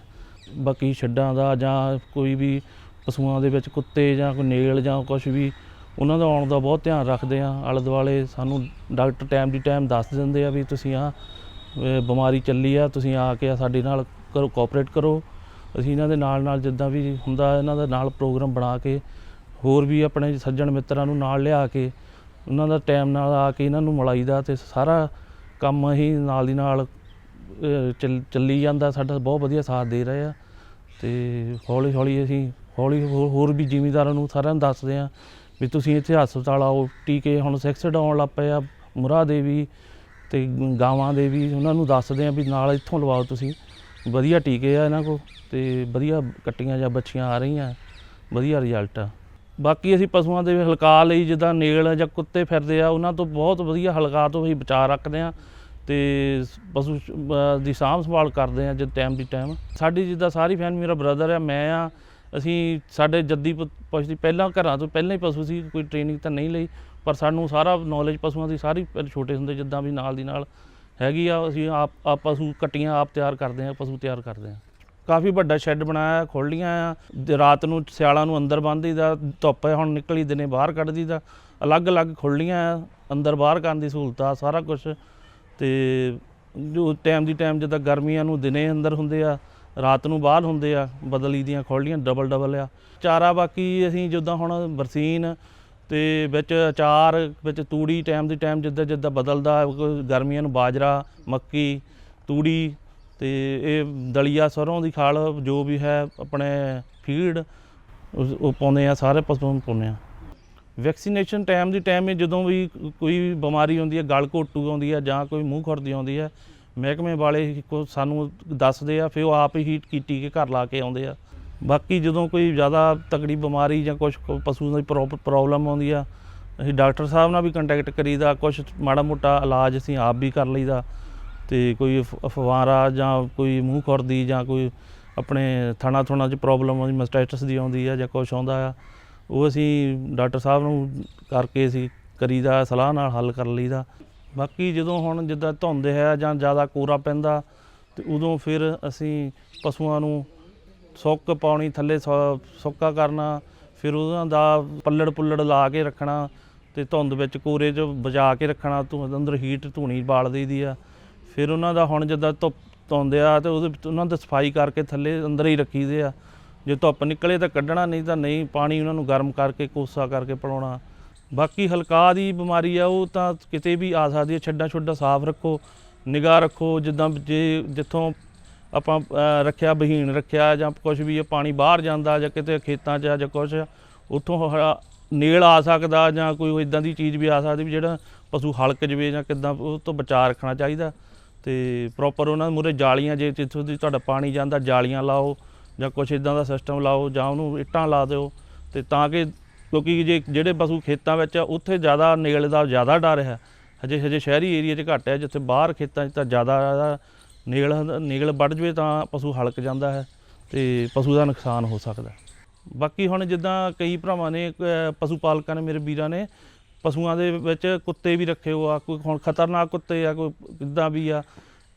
ਬਾਕੀ ਛੱਡਾਂ ਦਾ ਜਾਂ ਕੋਈ ਵੀ ਪਸ਼ੂਆਂ ਦੇ ਵਿੱਚ ਕੁੱਤੇ ਜਾਂ ਕੋਈ ਨੇਲ ਜਾਂ ਕੁਝ ਵੀ, ਉਹਨਾਂ ਦਾ ਆਉਣ ਦਾ ਬਹੁਤ ਧਿਆਨ ਰੱਖਦੇ ਆ। ਆਲੇ ਦੁਆਲੇ ਸਾਨੂੰ ਡਾਕਟਰ ਟਾਈਮ ਦੀ ਟਾਈਮ ਦੱਸ ਦਿੰਦੇ ਆ ਵੀ ਤੁਸੀਂ ਆ ਬਿਮਾਰੀ ਚੱਲੀ ਆ, ਤੁਸੀਂ ਆ ਕੇ ਸਾਡੇ ਨਾਲ ਕਰੋ ਕੋਆਪਰੇਟ ਕਰੋ। ਅਸੀਂ ਇਹਨਾਂ ਦੇ ਨਾਲ ਨਾਲ ਜਿੱਦਾਂ ਵੀ ਹੁੰਦਾ, ਇਹਨਾਂ ਦਾ ਨਾਲ ਪ੍ਰੋਗਰਾਮ ਬਣਾ ਕੇ, ਹੋਰ ਵੀ ਆਪਣੇ ਸੱਜਣ ਮਿੱਤਰਾਂ ਨੂੰ ਨਾਲ ਲਿਆ ਕੇ, ਉਹਨਾਂ ਦਾ ਟਾਈਮ ਨਾਲ ਆ ਕੇ ਇਹਨਾਂ ਨੂੰ ਮਿਲਾਈਦਾ ਤੇ ਸਾਰਾ ਕੰਮ ਅਸੀਂ ਨਾਲ ਦੀ ਨਾਲ ਚੱਲ- ਚੱਲੀ ਜਾਂਦਾ, ਸਾਡਾ ਬਹੁਤ ਵਧੀਆ ਸਾਥ ਦੇ ਰਹੇ ਆ ਤੇ ਹੌਲੀ ਹੌਲੀ ਅਸੀਂ ਹੌਲੀ ਹੋਰ ਹੋਰ ਵੀ ਜ਼ਿਮੀਂਦਾਰਾਂ ਨੂੰ ਸਾਰਿਆਂ ਨੂੰ ਦੱਸਦੇ ਆ ਵੀ ਤੁਸੀਂ ਇੱਥੇ ਹਸਪਤਾਲ ਆਓ, ਟੀਕੇ ਹੁਣ ਸਿਕਸਡ ਆਉਣ ਲੱਗ ਪਏ ਆ, ਮੁਰਾ ਦੇ ਵੀ ਤੇ ਗਾਵਾਂ ਦੇ ਵੀ ਉਹਨਾਂ ਨੂੰ ਦੱਸਦੇ ਆ ਵੀ ਨਾਲ ਇੱਥੋਂ ਲਵਾਓ ਤੁਸੀਂ। ਵਧੀਆ ਟੀਕੇ ਆ ਇਹਨਾਂ ਕੋ ਤੇ ਵਧੀਆ ਕੱਟੀਆਂ ਜਾਂ ਬੱਚੀਆਂ ਆ ਰਹੀਆਂ, ਵਧੀਆ ਰਿਜ਼ਲਟ ਆ। ਬਾਕੀ ਅਸੀਂ ਪਸ਼ੂਆਂ ਦੇ ਹਲਕਾ ਲਈ ਜਿੱਦਾਂ ਨੇਲ ਜਾਂ ਕੁੱਤੇ ਫਿਰਦੇ ਆ, ਉਹਨਾਂ ਤੋਂ ਬਹੁਤ ਵਧੀਆ ਹਲਕਾ ਤੋਂ ਅਸੀਂ ਬਚਾਅ ਰੱਖਦੇ ਆ। ਤੇ ਪਸ਼ੂ ਦੀ ਸਾਂਭ ਸੰਭਾਲ ਕਰਦੇ ਆ ਜਦ ਟਾਈਮ ਦੀ ਟਾਈਮ ਸਾਡੀ ਜਿੱਦਾਂ ਸਾਰੀ ਫੈਮਿਲੀ ਮੇਰਾ ਬ੍ਰਦਰ ਆ, ਮੈਂ ਆ, ਅਸੀਂ ਸਾਡੇ ਜੱਦੀ ਪਸ਼ੂ ਦੀ ਪਹਿਲਾਂ ਘਰਾਂ ਤੋਂ ਪਹਿਲਾਂ ਹੀ ਪਸ਼ੂ ਸੀ, ਕੋਈ ਟ੍ਰੇਨਿੰਗ ਤਾਂ ਨਹੀਂ ਲਈ, ਪਰ ਸਾਨੂੰ ਸਾਰਾ ਨੌਲੇਜ ਪਸ਼ੂਆਂ ਦੀ ਸਾਰੀ ਛੋਟੇ ਹੁੰਦੇ ਜਿੱਦਾਂ ਵੀ ਨਾਲ ਦੀ ਨਾਲ ਹੈਗੀ ਆ, ਅਸੀਂ ਆਪ ਆਪ ਪਸ਼ੂ ਕੱਟੀਆਂ ਆਪ ਤਿਆਰ ਕਰਦੇ ਆ ਪਸ਼ੂ ਤਿਆਰ ਕਰਦੇ ਆ ਕਾਫੀ ਵੱਡਾ ਸ਼ੈੱਡ ਬਣਾਇਆ ਖੋਲੀਆਂ ਆ। ਰਾਤ ਨੂੰ ਸਿਆਲਾਂ ਨੂੰ ਅੰਦਰ ਬੰਨ੍ਹ ਦਈਦਾ, ਧੁੱਪ ਹੁਣ ਨਿਕਲੀ ਦਿਨੇ ਬਾਹਰ ਕੱਢ ਦਈਦਾ। ਅਲੱਗ-ਅਲੱਗ ਖੋਲੀਆਂ ਆ, ਅੰਦਰ ਬਾਹਰ ਕਰਨ ਦੀ ਸਹੂਲਤ ਆ ਸਾਰਾ ਕੁਝ ਤੇ ਜੋ ਟਾਈਮ ਦੀ ਟਾਈਮ ਜਿੱਦਾਂ ਗਰਮੀਆਂ ਨੂੰ ਦਿਨੇ ਅੰਦਰ ਹੁੰਦੇ ਆ, ਰਾਤ ਨੂੰ ਬਾਹਰ ਹੁੰਦੇ ਆ, ਬਦਲੀ ਦੀਆਂ ਖੋਲੀਆਂ ਡਬਲ ਡਬਲ ਆ। ਚਾਰਾ ਬਾਕੀ ਅਸੀਂ ਜਿੱਦਾਂ ਹੁਣ ਬਰਸੀਨ ਤੇ ਵਿੱਚ ਅਚਾਰ, ਵਿੱਚ ਤੂੜੀ ਟਾਈਮ ਦੀ ਟਾਈਮ ਜਿੱਦਾਂ ਜਿੱਦਾਂ ਬਦਲਦਾ, ਗਰਮੀਆਂ ਨੂੰ ਬਾਜਰਾ, ਮੱਕੀ, ਤੂੜੀ ਤੇ ਇਹ ਦਲੀਆ ਸਰੋਂ ਦੀ ਖਾਲ ਜੋ ਵੀ ਹੈ, ਆਪਣੇ ਫੀਡ ਉਹ ਪਾਉਂਦੇ ਆ, ਸਾਰੇ ਪਸ਼ੂਆਂ ਪਾਉਂਦੇ ਆ। ਵੈਕਸੀਨੇਸ਼ਨ ਟਾਈਮ ਦੀ ਟਾਈਮ ਹੀ ਜਦੋਂ ਵੀ ਕੋਈ ਬਿਮਾਰੀ ਆਉਂਦੀ ਹੈ, ਗਲ ਘੋਟੂ ਆਉਂਦੀ ਹੈ ਜਾਂ ਕੋਈ ਮੂੰਹ ਖੁਰਦੀ ਆਉਂਦੀ ਹੈ, ਮਹਿਕਮੇ ਵਾਲੇ ਹੀ ਕੋ ਸਾਨੂੰ ਦੱਸਦੇ ਆ, ਫਿਰ ਉਹ ਆਪ ਹੀ ਕੀ ਟੀਕੇ ਘਰ ਲਾ ਕੇ ਆਉਂਦੇ ਆ। ਬਾਕੀ ਜਦੋਂ ਕੋਈ ਜ਼ਿਆਦਾ ਤਕੜੀ ਬਿਮਾਰੀ ਜਾਂ ਕੁਝ ਪਸ਼ੂ ਦੀ ਪ੍ਰੋਬਲਮ ਆਉਂਦੀ ਆ, ਅਸੀਂ ਡਾਕਟਰ ਸਾਹਿਬ ਨਾਲ ਵੀ ਕੰਟੈਕਟ ਕਰੀਦਾ ਕੁਝ ਮਾੜਾ ਮੋਟਾ ਇਲਾਜ ਅਸੀਂ ਆਪ ਵੀ ਕਰ ਲਈਦਾ। ਤੇ ਕੋਈ ਅਫ- ਅਫਵਾਰਾ ਜਾਂ ਕੋਈ ਮੂੰਹ ਖੁਰਦੀ ਜਾਂ ਕੋਈ ਆਪਣੇ ਥਣਾ ਥੁਣਾ 'ਚ ਪ੍ਰੋਬਲਮ ਆਉਂਦੀ ਮਸਟਾਈਟਸ ਦੀ ਆਉਂਦੀ ਆ ਜਾਂ ਕੁਝ ਆਉਂਦਾ ਆ ਉਹ ਅਸੀਂ ਡਾਕਟਰ ਸਾਹਿਬ ਨੂੰ ਕਰਕੇ ਅਸੀਂ ਕਰੀਦਾ, ਸਲਾਹ ਨਾਲ ਹੱਲ ਕਰ ਲਈਦਾ। ਬਾਕੀ ਜਦੋਂ ਹੁਣ ਜਿੱਦਾਂ ਧੁੰਦ ਹੈ ਜਾਂ ਜ਼ਿਆਦਾ ਕੋਰਾ ਪੈਂਦਾ, ਤੇ ਉਦੋਂ ਫਿਰ ਅਸੀਂ ਪਸ਼ੂਆਂ ਨੂੰ ਸੁੱਕ ਪਾਉਣੀ, ਥੱਲੇ ਸੁ- ਸੁੱਕਾ ਕਰਨਾ, ਫਿਰ ਉਹਨਾਂ ਦਾ ਪੱਲੜ ਪੁੱਲੜ ਲਾ ਕੇ ਰੱਖਣਾ ਤੇ ਧੁੰਦ ਵਿੱਚ ਕੋਰੇ 'ਚ ਬਚਾ ਕੇ ਰੱਖਣਾ, ਧੂ, ਅੰਦਰ ਹੀਟ ਧੂਣੀ ਬਾਲ ਦੇਈਦੀ ਆ। ਫਿਰ ਉਹਨਾਂ ਦਾ ਹੁਣ ਜਿੱਦਾਂ ਧੁੱਪ ਧੁੰਦ ਆ ਤੇ ਉਹਦੇ ਵਿੱਚ ਉਹਨਾਂ ਦੀ ਸਫ਼ਾਈ ਕਰਕੇ ਥੱਲੇ ਅੰਦਰ ਹੀ ਰੱਖੀਦੇ ਆ। ਜੇ ਧੁੱਪ ਨਿਕਲੇ ਤਾਂ ਕੱਢਣਾ, ਨਹੀਂ ਤਾਂ ਨਹੀਂ, ਪਾਣੀ ਉਹਨਾਂ ਨੂੰ ਗਰਮ ਕਰਕੇ, ਕੋਸਾ ਕਰਕੇ ਪਿਲਾਉਣਾ। ਬਾਕੀ ਹਲਕਾ ਦੀ ਬਿਮਾਰੀ ਆ, ਉਹ ਤਾਂ ਕਿਤੇ ਵੀ ਆ ਸਕਦੀ ਹੈ। ਛੱਡਾਂ ਛੁੱਡਾ ਸਾਫ਼ ਰੱਖੋ, ਨਿਗਾਹ ਰੱਖੋ, ਜਿੱਦਾਂ ਜੇ ਜਿੱਥੋਂ ਆਪਾਂ ਰੱਖਿਆ ਬਹੀਣ ਰੱਖਿਆ ਜਾਂ ਕੁਝ ਵੀ ਇਹ ਪਾਣੀ ਬਾਹਰ ਜਾਂਦਾ ਜਾਂ ਕਿਤੇ ਖੇਤਾਂ 'ਚ ਆ ਜਾਂ ਕੁਝ ਉੱਥੋਂ ਹ- ਨੇਲ ਆ ਸਕਦਾ ਜਾਂ ਕੋਈ ਇਦਾਂ ਦੀ ਚੀਜ਼ ਵੀ ਆ ਸਕਦੀ ਵੀ ਜਿਹੜਾ ਪਸ਼ੂ ਹਲਕ ਜਵੇ ਜਾਂ ਕਿੱਦਾਂ, ਉਹ ਤੋਂ ਬਚਾ ਰੱਖਣਾ ਚਾਹੀਦਾ। ਤੇ ਪ੍ਰੋਪਰ ਉਹਨਾਂ ਦੇ ਮੂਹਰੇ ਜਾਲੀਆਂ, ਜੇ ਜਿੱਥੋਂ ਦੀ ਤੁਹਾਡਾ ਪਾਣੀ ਜਾਂਦਾ, ਜਾਲੀਆਂ ਲਾਓ। ਜਾਂ ਕੁਝ ਇਦਾਂ ਦਾ ਸਿਸਟਮ ਲਾਓ ਜਾਂ ਉਹਨੂੰ ਇੱਟਾਂ ਲਾ ਦਿਓ ਤੇ ਤਾਂ ਕਿ ਕਿਉਂਕਿ ਜੇ ਜਿਹੜੇ ਪਸ਼ੂ ਖੇਤਾਂ ਵਿੱਚ ਆ ਉੱਥੇ ਜ਼ਿਆਦਾ ਨੇਲ ਦਾ ਜ਼ਿਆਦਾ ਡਰ ਹੈ। ਹਜੇ ਹਜੇ ਸ਼ਹਿਰੀ ਏਰੀਆ 'ਚ ਘੱਟ ਹੈ ਜਿੱਥੇ ਬਾਹਰ ਖੇਤਾਂ 'ਚ ਤਾਂ ਜ਼ਿਆਦਾ ਨੇਲ ਹੁੰਦਾ- ਨੇਲ ਵੱਢ ਜਵੇ ਤਾਂ ਪਸ਼ੂ ਹਲਕ ਜਾਂਦਾ ਹੈ ਤੇ ਪਸ਼ੂ ਦਾ ਨੁਕਸਾਨ ਹੋ ਸਕਦਾ ਬਾਕੀ ਹੁਣ ਜਿੱਦਾਂ ਕਈ ਭਰਾਵਾਂ ਨੇ ਅਹ, ਪਸ਼ੂ ਪਾਲਕਾਂ ਨੇ ਮੇਰੇ ਵੀਰਾਂ ਨੇ ਪਸ਼ੂਆਂ ਦੇ ਵਿੱਚ ਕੁੱਤੇ ਵੀ ਰੱਖੇ ਹੋ ਆ ਕੋਈ ਹੁਣ ਖਤਰਨਾਕ ਕੁੱਤੇ ਆ ਕੋਈ ਕਿੱਦਾਂ ਵੀ ਆ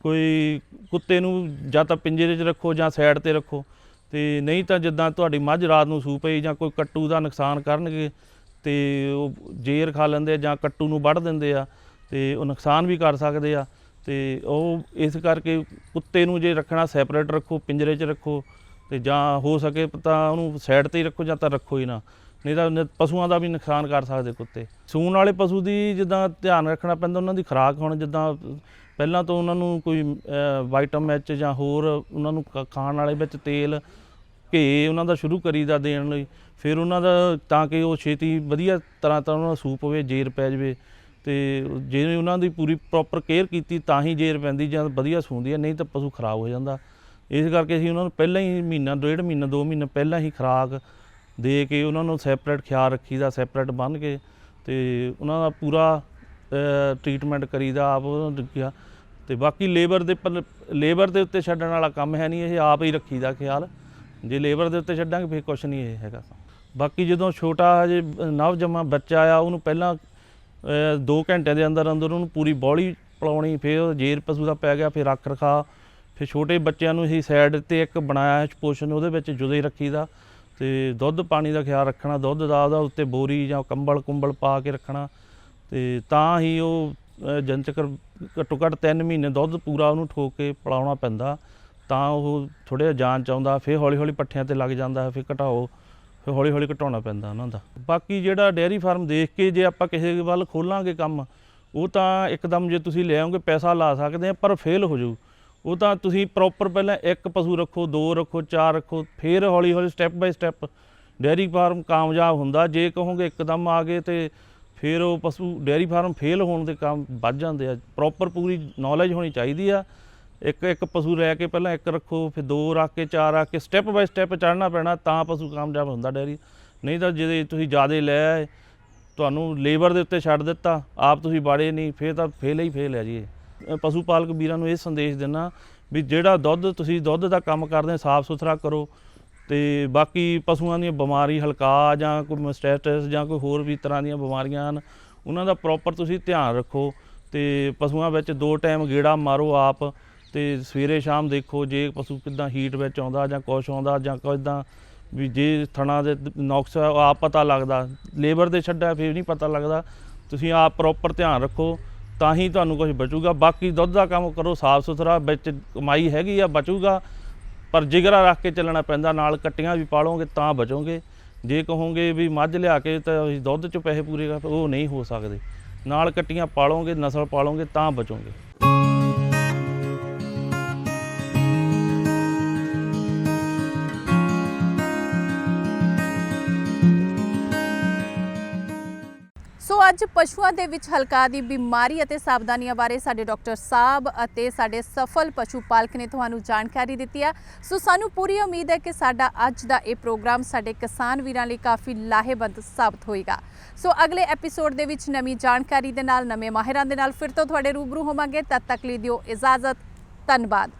ਕੋਈ ਕੁੱਤੇ ਨੂੰ ਜਾਂ ਤਾਂ ਪਿੰਜਰੇ 'ਚ ਰੱਖੋ ਜਾਂ ਸਾਈਡ ਤੇ ਰੱਖੋ। ਤੇ ਨਹੀਂ ਤਾਂ ਜਿੱਦਾਂ ਤੁਹਾਡੀ ਮੱਝ ਰਾਤ ਨੂੰ ਸੂ ਪਈ ਜਾਂ ਕੋਈ ਕੱਟੂ ਦਾ ਨੁਕਸਾਨ ਕਰਨਗੇ ਤੇ ਉਹ ਜੇਰ ਖਾ ਲੈਂਦੇ ਆ ਜਾਂ ਕੱਟੂ ਨੂੰ ਵੱਢ ਦਿੰਦੇ ਆ ਤੇ ਉਹ ਨੁਕਸਾਨ ਵੀ ਕਰ ਸਕਦੇ ਆ ਤੇ ਉਹ ਇਸ ਕਰਕੇ ਕੁੱਤੇ ਨੂੰ ਜੇ ਰੱਖਣਾ ਸੈਪਰੇਟ ਰੱਖੋ, ਪਿੰਜਰੇ 'ਚ ਰੱਖੋ ਤੇ ਜਾਂ ਹੋ ਸਕੇ ਤਾਂ ਉਹਨੂੰ ਸਾਈਡ ਤੇ ਹੀ ਰੱਖੋ ਜਾਂ ਤਾਂ ਰੱਖੋ ਹੀ ਨਾ। ਨਹੀਂ ਤਾਂ ਨ- ਪਸ਼ੂਆਂ ਦਾ ਵੀ ਨੁਕਸਾਨ ਕਰ ਸਕਦੇ ਕੁੱਤੇ। ਸੂਣ ਵਾਲੇ ਪਸ਼ੂ ਦੀ ਜਿੱਦਾਂ ਧਿਆਨ ਰੱਖਣਾ ਪੈਂਦਾ, ਉਹਨਾਂ ਦੀ ਖੁਰਾਕ ਹੁਣ ਜਿੱਦਾਂ ਪਹਿਲਾਂ ਤੋਂ ਉਹਨਾਂ ਨੂੰ ਕੋਈ ਵਾਈਟਮ ਐਚ ਜਾਂ ਹੋਰ ਉਹਨਾਂ ਨੂੰ ਖ- ਖਾਣ ਵਾਲੇ ਵਿੱਚ ਤੇਲ, ਘੇ ਉਹਨਾਂ ਦਾ ਸ਼ੁਰੂ ਕਰੀਦਾ ਦੇਣ ਲਈ। ਫਿਰ ਉਹਨਾਂ ਦਾ ਤਾਂ ਕਿ ਉਹ ਛੇਤੀ ਵਧੀਆ ਤਰ੍ਹਾਂ ਤਰ੍ਹਾਂ ਉਹਨਾਂ ਦਾ ਸੂਪ ਹੋਵੇ, ਜੇਰ ਪੈ ਜਾਵੇ ਤੇ ਜੇ ਉਹਨਾਂ ਦੀ ਪੂਰੀ ਪ੍ਰੋਪਰ ਕੇਅਰ ਕੀਤੀ ਤਾਂ ਹੀ ਜੇਰ ਪੈਂਦੀ ਜਾਂ ਵਧੀਆ ਸੂੰਦੀ ਹੈ, ਨਹੀਂ ਤਾਂ ਪਸ਼ੂ ਖਰਾਬ ਹੋ ਜਾਂਦਾ। ਇਸ ਕਰਕੇ ਅਸੀਂ ਉਹਨਾਂ ਨੂੰ ਪਹਿਲਾਂ ਹੀ ਮਹੀਨਾ, ਡੇਢ ਮਹੀਨਾ, ਦੋ ਮਹੀਨਾ ਪਹਿਲਾਂ ਹੀ ਖੁਰਾਕ ਦੇ ਕੇ ਉਹਨਾਂ ਨੂੰ ਸੈਪਰੇਟ ਖਿਆਲ ਰੱਖੀਦਾ ਸੈਪਰੇਟ ਬੰਨ੍ਹ ਕੇ ਤੇ ਉਹਨਾਂ ਦਾ ਪੂਰਾ ਟ੍ਰੀਟਮੈਂਟ ਕਰੀਦਾ, ਆਪ ਉਹਨਾਂ ਨੂੰ ਰੱਖਿਆ ਤੇ ਬਾਕੀ ਲੇਬਰ ਦੇ ਲੇਬਰ ਦੇ ਉੱਤੇ ਛੱਡਣ ਵਾਲਾ ਕੰਮ ਹੈ ਨਹੀਂ, ਇਹ ਆਪ ਹੀ ਰੱਖੀਦਾ ਖਿਆਲ। ਜੇ ਲੇਬਰ ਦੇ ਉੱਤੇ ਛੱਡਾਂਗੇ, ਫਿਰ ਕੁਝ ਨਹੀਂ ਇਹ ਹੈਗਾ। ਬਾਕੀ ਜਦੋਂ ਛੋਟਾ ਹਜੇ ਨਵ ਜੰਮਾ ਬੱਚਾ ਆ ਉਹਨੂੰ ਪਹਿਲਾਂ 2 ਘੰਟਿਆਂ ਦੇ ਅੰਦਰ ਅੰਦਰ ਉਹਨੂੰ ਪੂਰੀ ਬੋਲੀ ਪਲਾਉਣੀ, ਫਿਰ ਉਹ ਜੇਰ ਪਸ਼ੂ ਦਾ ਪੈ ਗਿਆ, ਫਿਰ ਰੱਖ ਰਖਾ ਫਿਰ ਛੋਟੇ ਬੱਚਿਆਂ ਨੂੰ ਹੀ ਸਾਈਡ ਤੇ ਇੱਕ ਬਣਾਇਆ ਹੈ ਪੋਸ਼ਨ ਉਹਦੇ ਵਿੱਚ ਜੁਦੇ ਹੀ ਰੱਖੀਦਾ। ਤੇ ਦੁੱਧ ਪਾਣੀ ਦਾ ਖਿਆਲ ਰੱਖਣਾ, ਦੁੱਧ ਦਾ ਉਹਦਾ ਉੱਤੇ ਬੋਰੀ ਜਾਂ ਕੰਬਲ ਕੁੰਬਲ ਪਾ ਕੇ ਰੱਖਣਾ ਤੇ ਤਾਂ ਹੀ ਉਹ ਜਨਚਕਰ ਘੱਟੋ ਘੱਟ 3 ਮਹੀਨੇ ਦੁੱਧ ਪੂਰਾ ਉਹਨੂੰ ਠੋਕ ਕੇ ਪਿਲਾਉਣਾ ਪੈਂਦਾ। ਤਾਂ ਉਹ ਥੋੜ੍ਹਾ ਜਿਹਾ ਜਾਨ ਚਾਹੁੰਦਾ, ਫਿਰ ਹੌਲੀ ਹੌਲੀ ਪੱਠਿਆਂ ਤੇ ਲੱਗ ਜਾਂਦਾ, ਫਿਰ ਘਟਾਓ, ਫਿਰ ਹੌਲੀ ਹੌਲੀ ਘਟਾਉਣਾ ਪੈਂਦਾ ਉਹਨਾਂ ਦਾ। ਬਾਕੀ ਜਿਹੜਾ ਡੇਅਰੀ ਫਾਰਮ ਦੇਖ ਕੇ ਜੇ ਆਪਾਂ ਕਿਸੇ ਵੱਲ ਖੋਲਾਂਗੇ ਕੰਮ, ਉਹ ਤਾਂ ਇੱਕਦਮ ਜੇ ਤੁਸੀਂ ਲੈ ਆਓਗੇ, ਪੈਸਾ ਲਾ ਸਕਦੇ ਆ, ਪਰ ਫੇਲ ਹੋ ਜਾਊ। ਉਹ ਤਾਂ ਤੁਸੀਂ ਪ੍ਰੋਪਰ ਪਹਿਲਾਂ ਇੱਕ ਪਸ਼ੂ ਰੱਖੋ, ਦੋ ਰੱਖੋ, ਚਾਰ ਰੱਖੋ, ਫਿਰ ਹੌਲੀ ਹੌਲੀ step by step dairy farm ਕਾਮਯਾਬ ਹੁੰਦਾ। ਜੇ ਕਹੋਗੇ ਇੱਕਦਮ ਆ ਗਏ ਤੇ ਫਿਰ ਉਹ ਪਸ਼ੂ ਡੇਅਰੀ ਫਾਰਮ ਫੇਲ ਹੋਣ ਦੇ ਕੰਮ ਵੱਧ ਜਾਂਦੇ ਆ। ਪ੍ਰੋਪਰ ਪੂਰੀ ਨੌਲੇਜ ਹੋਣੀ ਚਾਹੀਦੀ ਆ। ਇੱਕ ਇੱਕ ਪਸ਼ੂ ਲੈ ਕੇ ਪਹਿਲਾਂ ਇੱਕ ਰੱਖੋ, ਫਿਰ ਦੋ ਰੱਖ ਕੇ, ਚਾਰ ਰੱਖ ਕੇ ਸਟੈਪ ਬਾਈ ਸਟੈਪ ਚੜ੍ਹਨਾ ਪੈਣਾ, ਤਾਂ ਪਸ਼ੂ ਕਾਮਯਾਬ ਹੁੰਦਾ ਡੇਅਰੀ ਨਹੀਂ ਤਾਂ ਜੇ ਤੁਸੀਂ ਜ਼ਿਆਦਾ ਲੈ ਤੁਹਾਨੂੰ ਲੇਬਰ ਦੇ ਉੱਤੇ ਛੱਡ ਦਿੱਤਾ, ਆਪ ਤੁਸੀਂ ਬਾੜੇ ਨਹੀਂ, ਫਿਰ ਤਾਂ ਫੇਲ ਹੀ ਫੇਲ ਹੈ ਜੀ ਇਹ। ਪਸ਼ੂ ਪਾਲਕ ਵੀਰਾਂ ਨੂੰ ਇਹ ਸੰਦੇਸ਼ ਦੇਣਾ ਵੀ ਜਿਹੜਾ ਦੁੱਧ ਤੁਸੀਂ ਦੁੱਧ ਦਾ ਕੰਮ ਕਰਦੇ ਸਾਫ਼ ਸੁਥਰਾ ਕਰੋ ਤੇ ਬਾਕੀ ਪਸ਼ੂਆਂ ਦੀਆਂ ਬਿਮਾਰੀ ਹਲਕਾ ਜਾਂ ਕੋਈ ਮਸਟੈਟਸ ਜਾਂ ਕੋਈ ਹੋਰ ਵੀ ਤਰ੍ਹਾਂ ਦੀਆਂ ਬਿਮਾਰੀਆਂ ਹਨ, ਉਹਨਾਂ ਦਾ ਪ੍ਰੋਪਰ ਤੁਸੀਂ ਧਿਆਨ ਰੱਖੋ ਤੇ ਪਸ਼ੂਆਂ ਵਿੱਚ ਦੋ ਟਾਈਮ ਗੇੜਾ ਮਾਰੋ ਆਪ ਤੇ ਸਵੇਰੇ ਸ਼ਾਮ ਦੇਖੋ ਜੇ ਪਸ਼ੂ ਕਿੱਦਾਂ ਹੀਟ ਵਿੱਚ ਆਉਂਦਾ ਜਾਂ ਕੁਛ ਆਉਂਦਾ ਜਾਂ ਕਿੱਦਾਂ ਵੀ ਜੇ ਥਣਾ ਦੇ ਨੁਕਸ ਆਪ ਪਤਾ ਲੱਗਦਾ ਲੇਬਰ ਦੇ ਛੱਡਿਆ ਫਿਰ ਨਹੀਂ ਪਤਾ ਲੱਗਦਾ, ਤੁਸੀਂ ਆਪ ਪ੍ਰੋਪਰ ਧਿਆਨ ਰੱਖੋ ਤਾਂ ਹੀ ਤੁਹਾਨੂੰ ਕੁਝ ਬਚੂਗਾ। ਬਾਕੀ ਦੁੱਧ ਦਾ ਕੰਮ ਕਰੋ, ਸਾਫ਼ ਸੁਥਰਾ, ਵਿੱਚ ਕਮਾਈ ਹੈਗੀ ਆ, ਬਚੂਗਾ। ਪਰ ਜਿਗਰਾ ਰੱਖ ਕੇ ਚੱਲਣਾ ਪੈਂਦਾ, ਨਾਲ ਕੱਟੀਆਂ ਵੀ ਪਾਲੋਗੇ ਤਾਂ ਬਚੋਗੇ। ਜੇ ਕਹੋਗੇ ਵੀ ਮੱਝ ਲਿਆ ਕੇ ਤਾਂ ਅਸੀਂ ਦੁੱਧ 'ਚ ਪੈਸੇ ਪੂਰੇ ਕਰ ਉਹ ਨਹੀਂ ਹੋ ਸਕਦੇ। ਨਾਲ ਕੱਟੀਆਂ ਪਾਲੋਗੇ, ਨਸਲ ਪਾਲੋਗੇ ਤਾਂ ਬਚੋਗੇ। ਅੱਜ ਪਸ਼ੂਆਂ ਦੇ ਵਿੱਚ ਹਲਕਾ ਦੀ ਬਿਮਾਰੀ ਅਤੇ ਸਾਵਧਾਨੀਆਂ ਬਾਰੇ ਸਾਡੇ ਡਾਕਟਰ ਸਾਹਿਬ ਅਤੇ ਸਾਡੇ ਸਫਲ ਪਸ਼ੂ ਪਾਲਕ ਨੇ ਤੁਹਾਨੂੰ ਜਾਣਕਾਰੀ ਦਿੱਤੀ ਆ ਸੋ ਸਾਨੂੰ ਪੂਰੀ ਉਮੀਦ ਹੈ ਕਿ ਸਾਡਾ ਅੱਜ ਦਾ ਇਹ ਪ੍ਰੋਗਰਾਮ ਸਾਡੇ ਕਿਸਾਨ ਵੀਰਾਂ ਲਈ ਕਾਫੀ ਲਾਹੇਵੰਦ ਸਾਬਤ ਹੋਏਗਾ। ਸੋ ਅਗਲੇ ਐਪੀਸੋਡ ਦੇ ਵਿੱਚ ਨਵੀਂ ਜਾਣਕਾਰੀ ਦੇ ਨਾਲ, ਨਵੇਂ ਮਾਹਿਰਾਂ ਦੇ ਨਾਲ ਫਿਰ ਤੋਂ ਤੁਹਾਡੇ ਰੂਬਰੂ ਹੋਵਾਂਗੇ। ਤਦ ਤੱਕ ਲਈ ਦਿਓ ਇਜਾਜ਼ਤ। ਧੰਨਵਾਦ।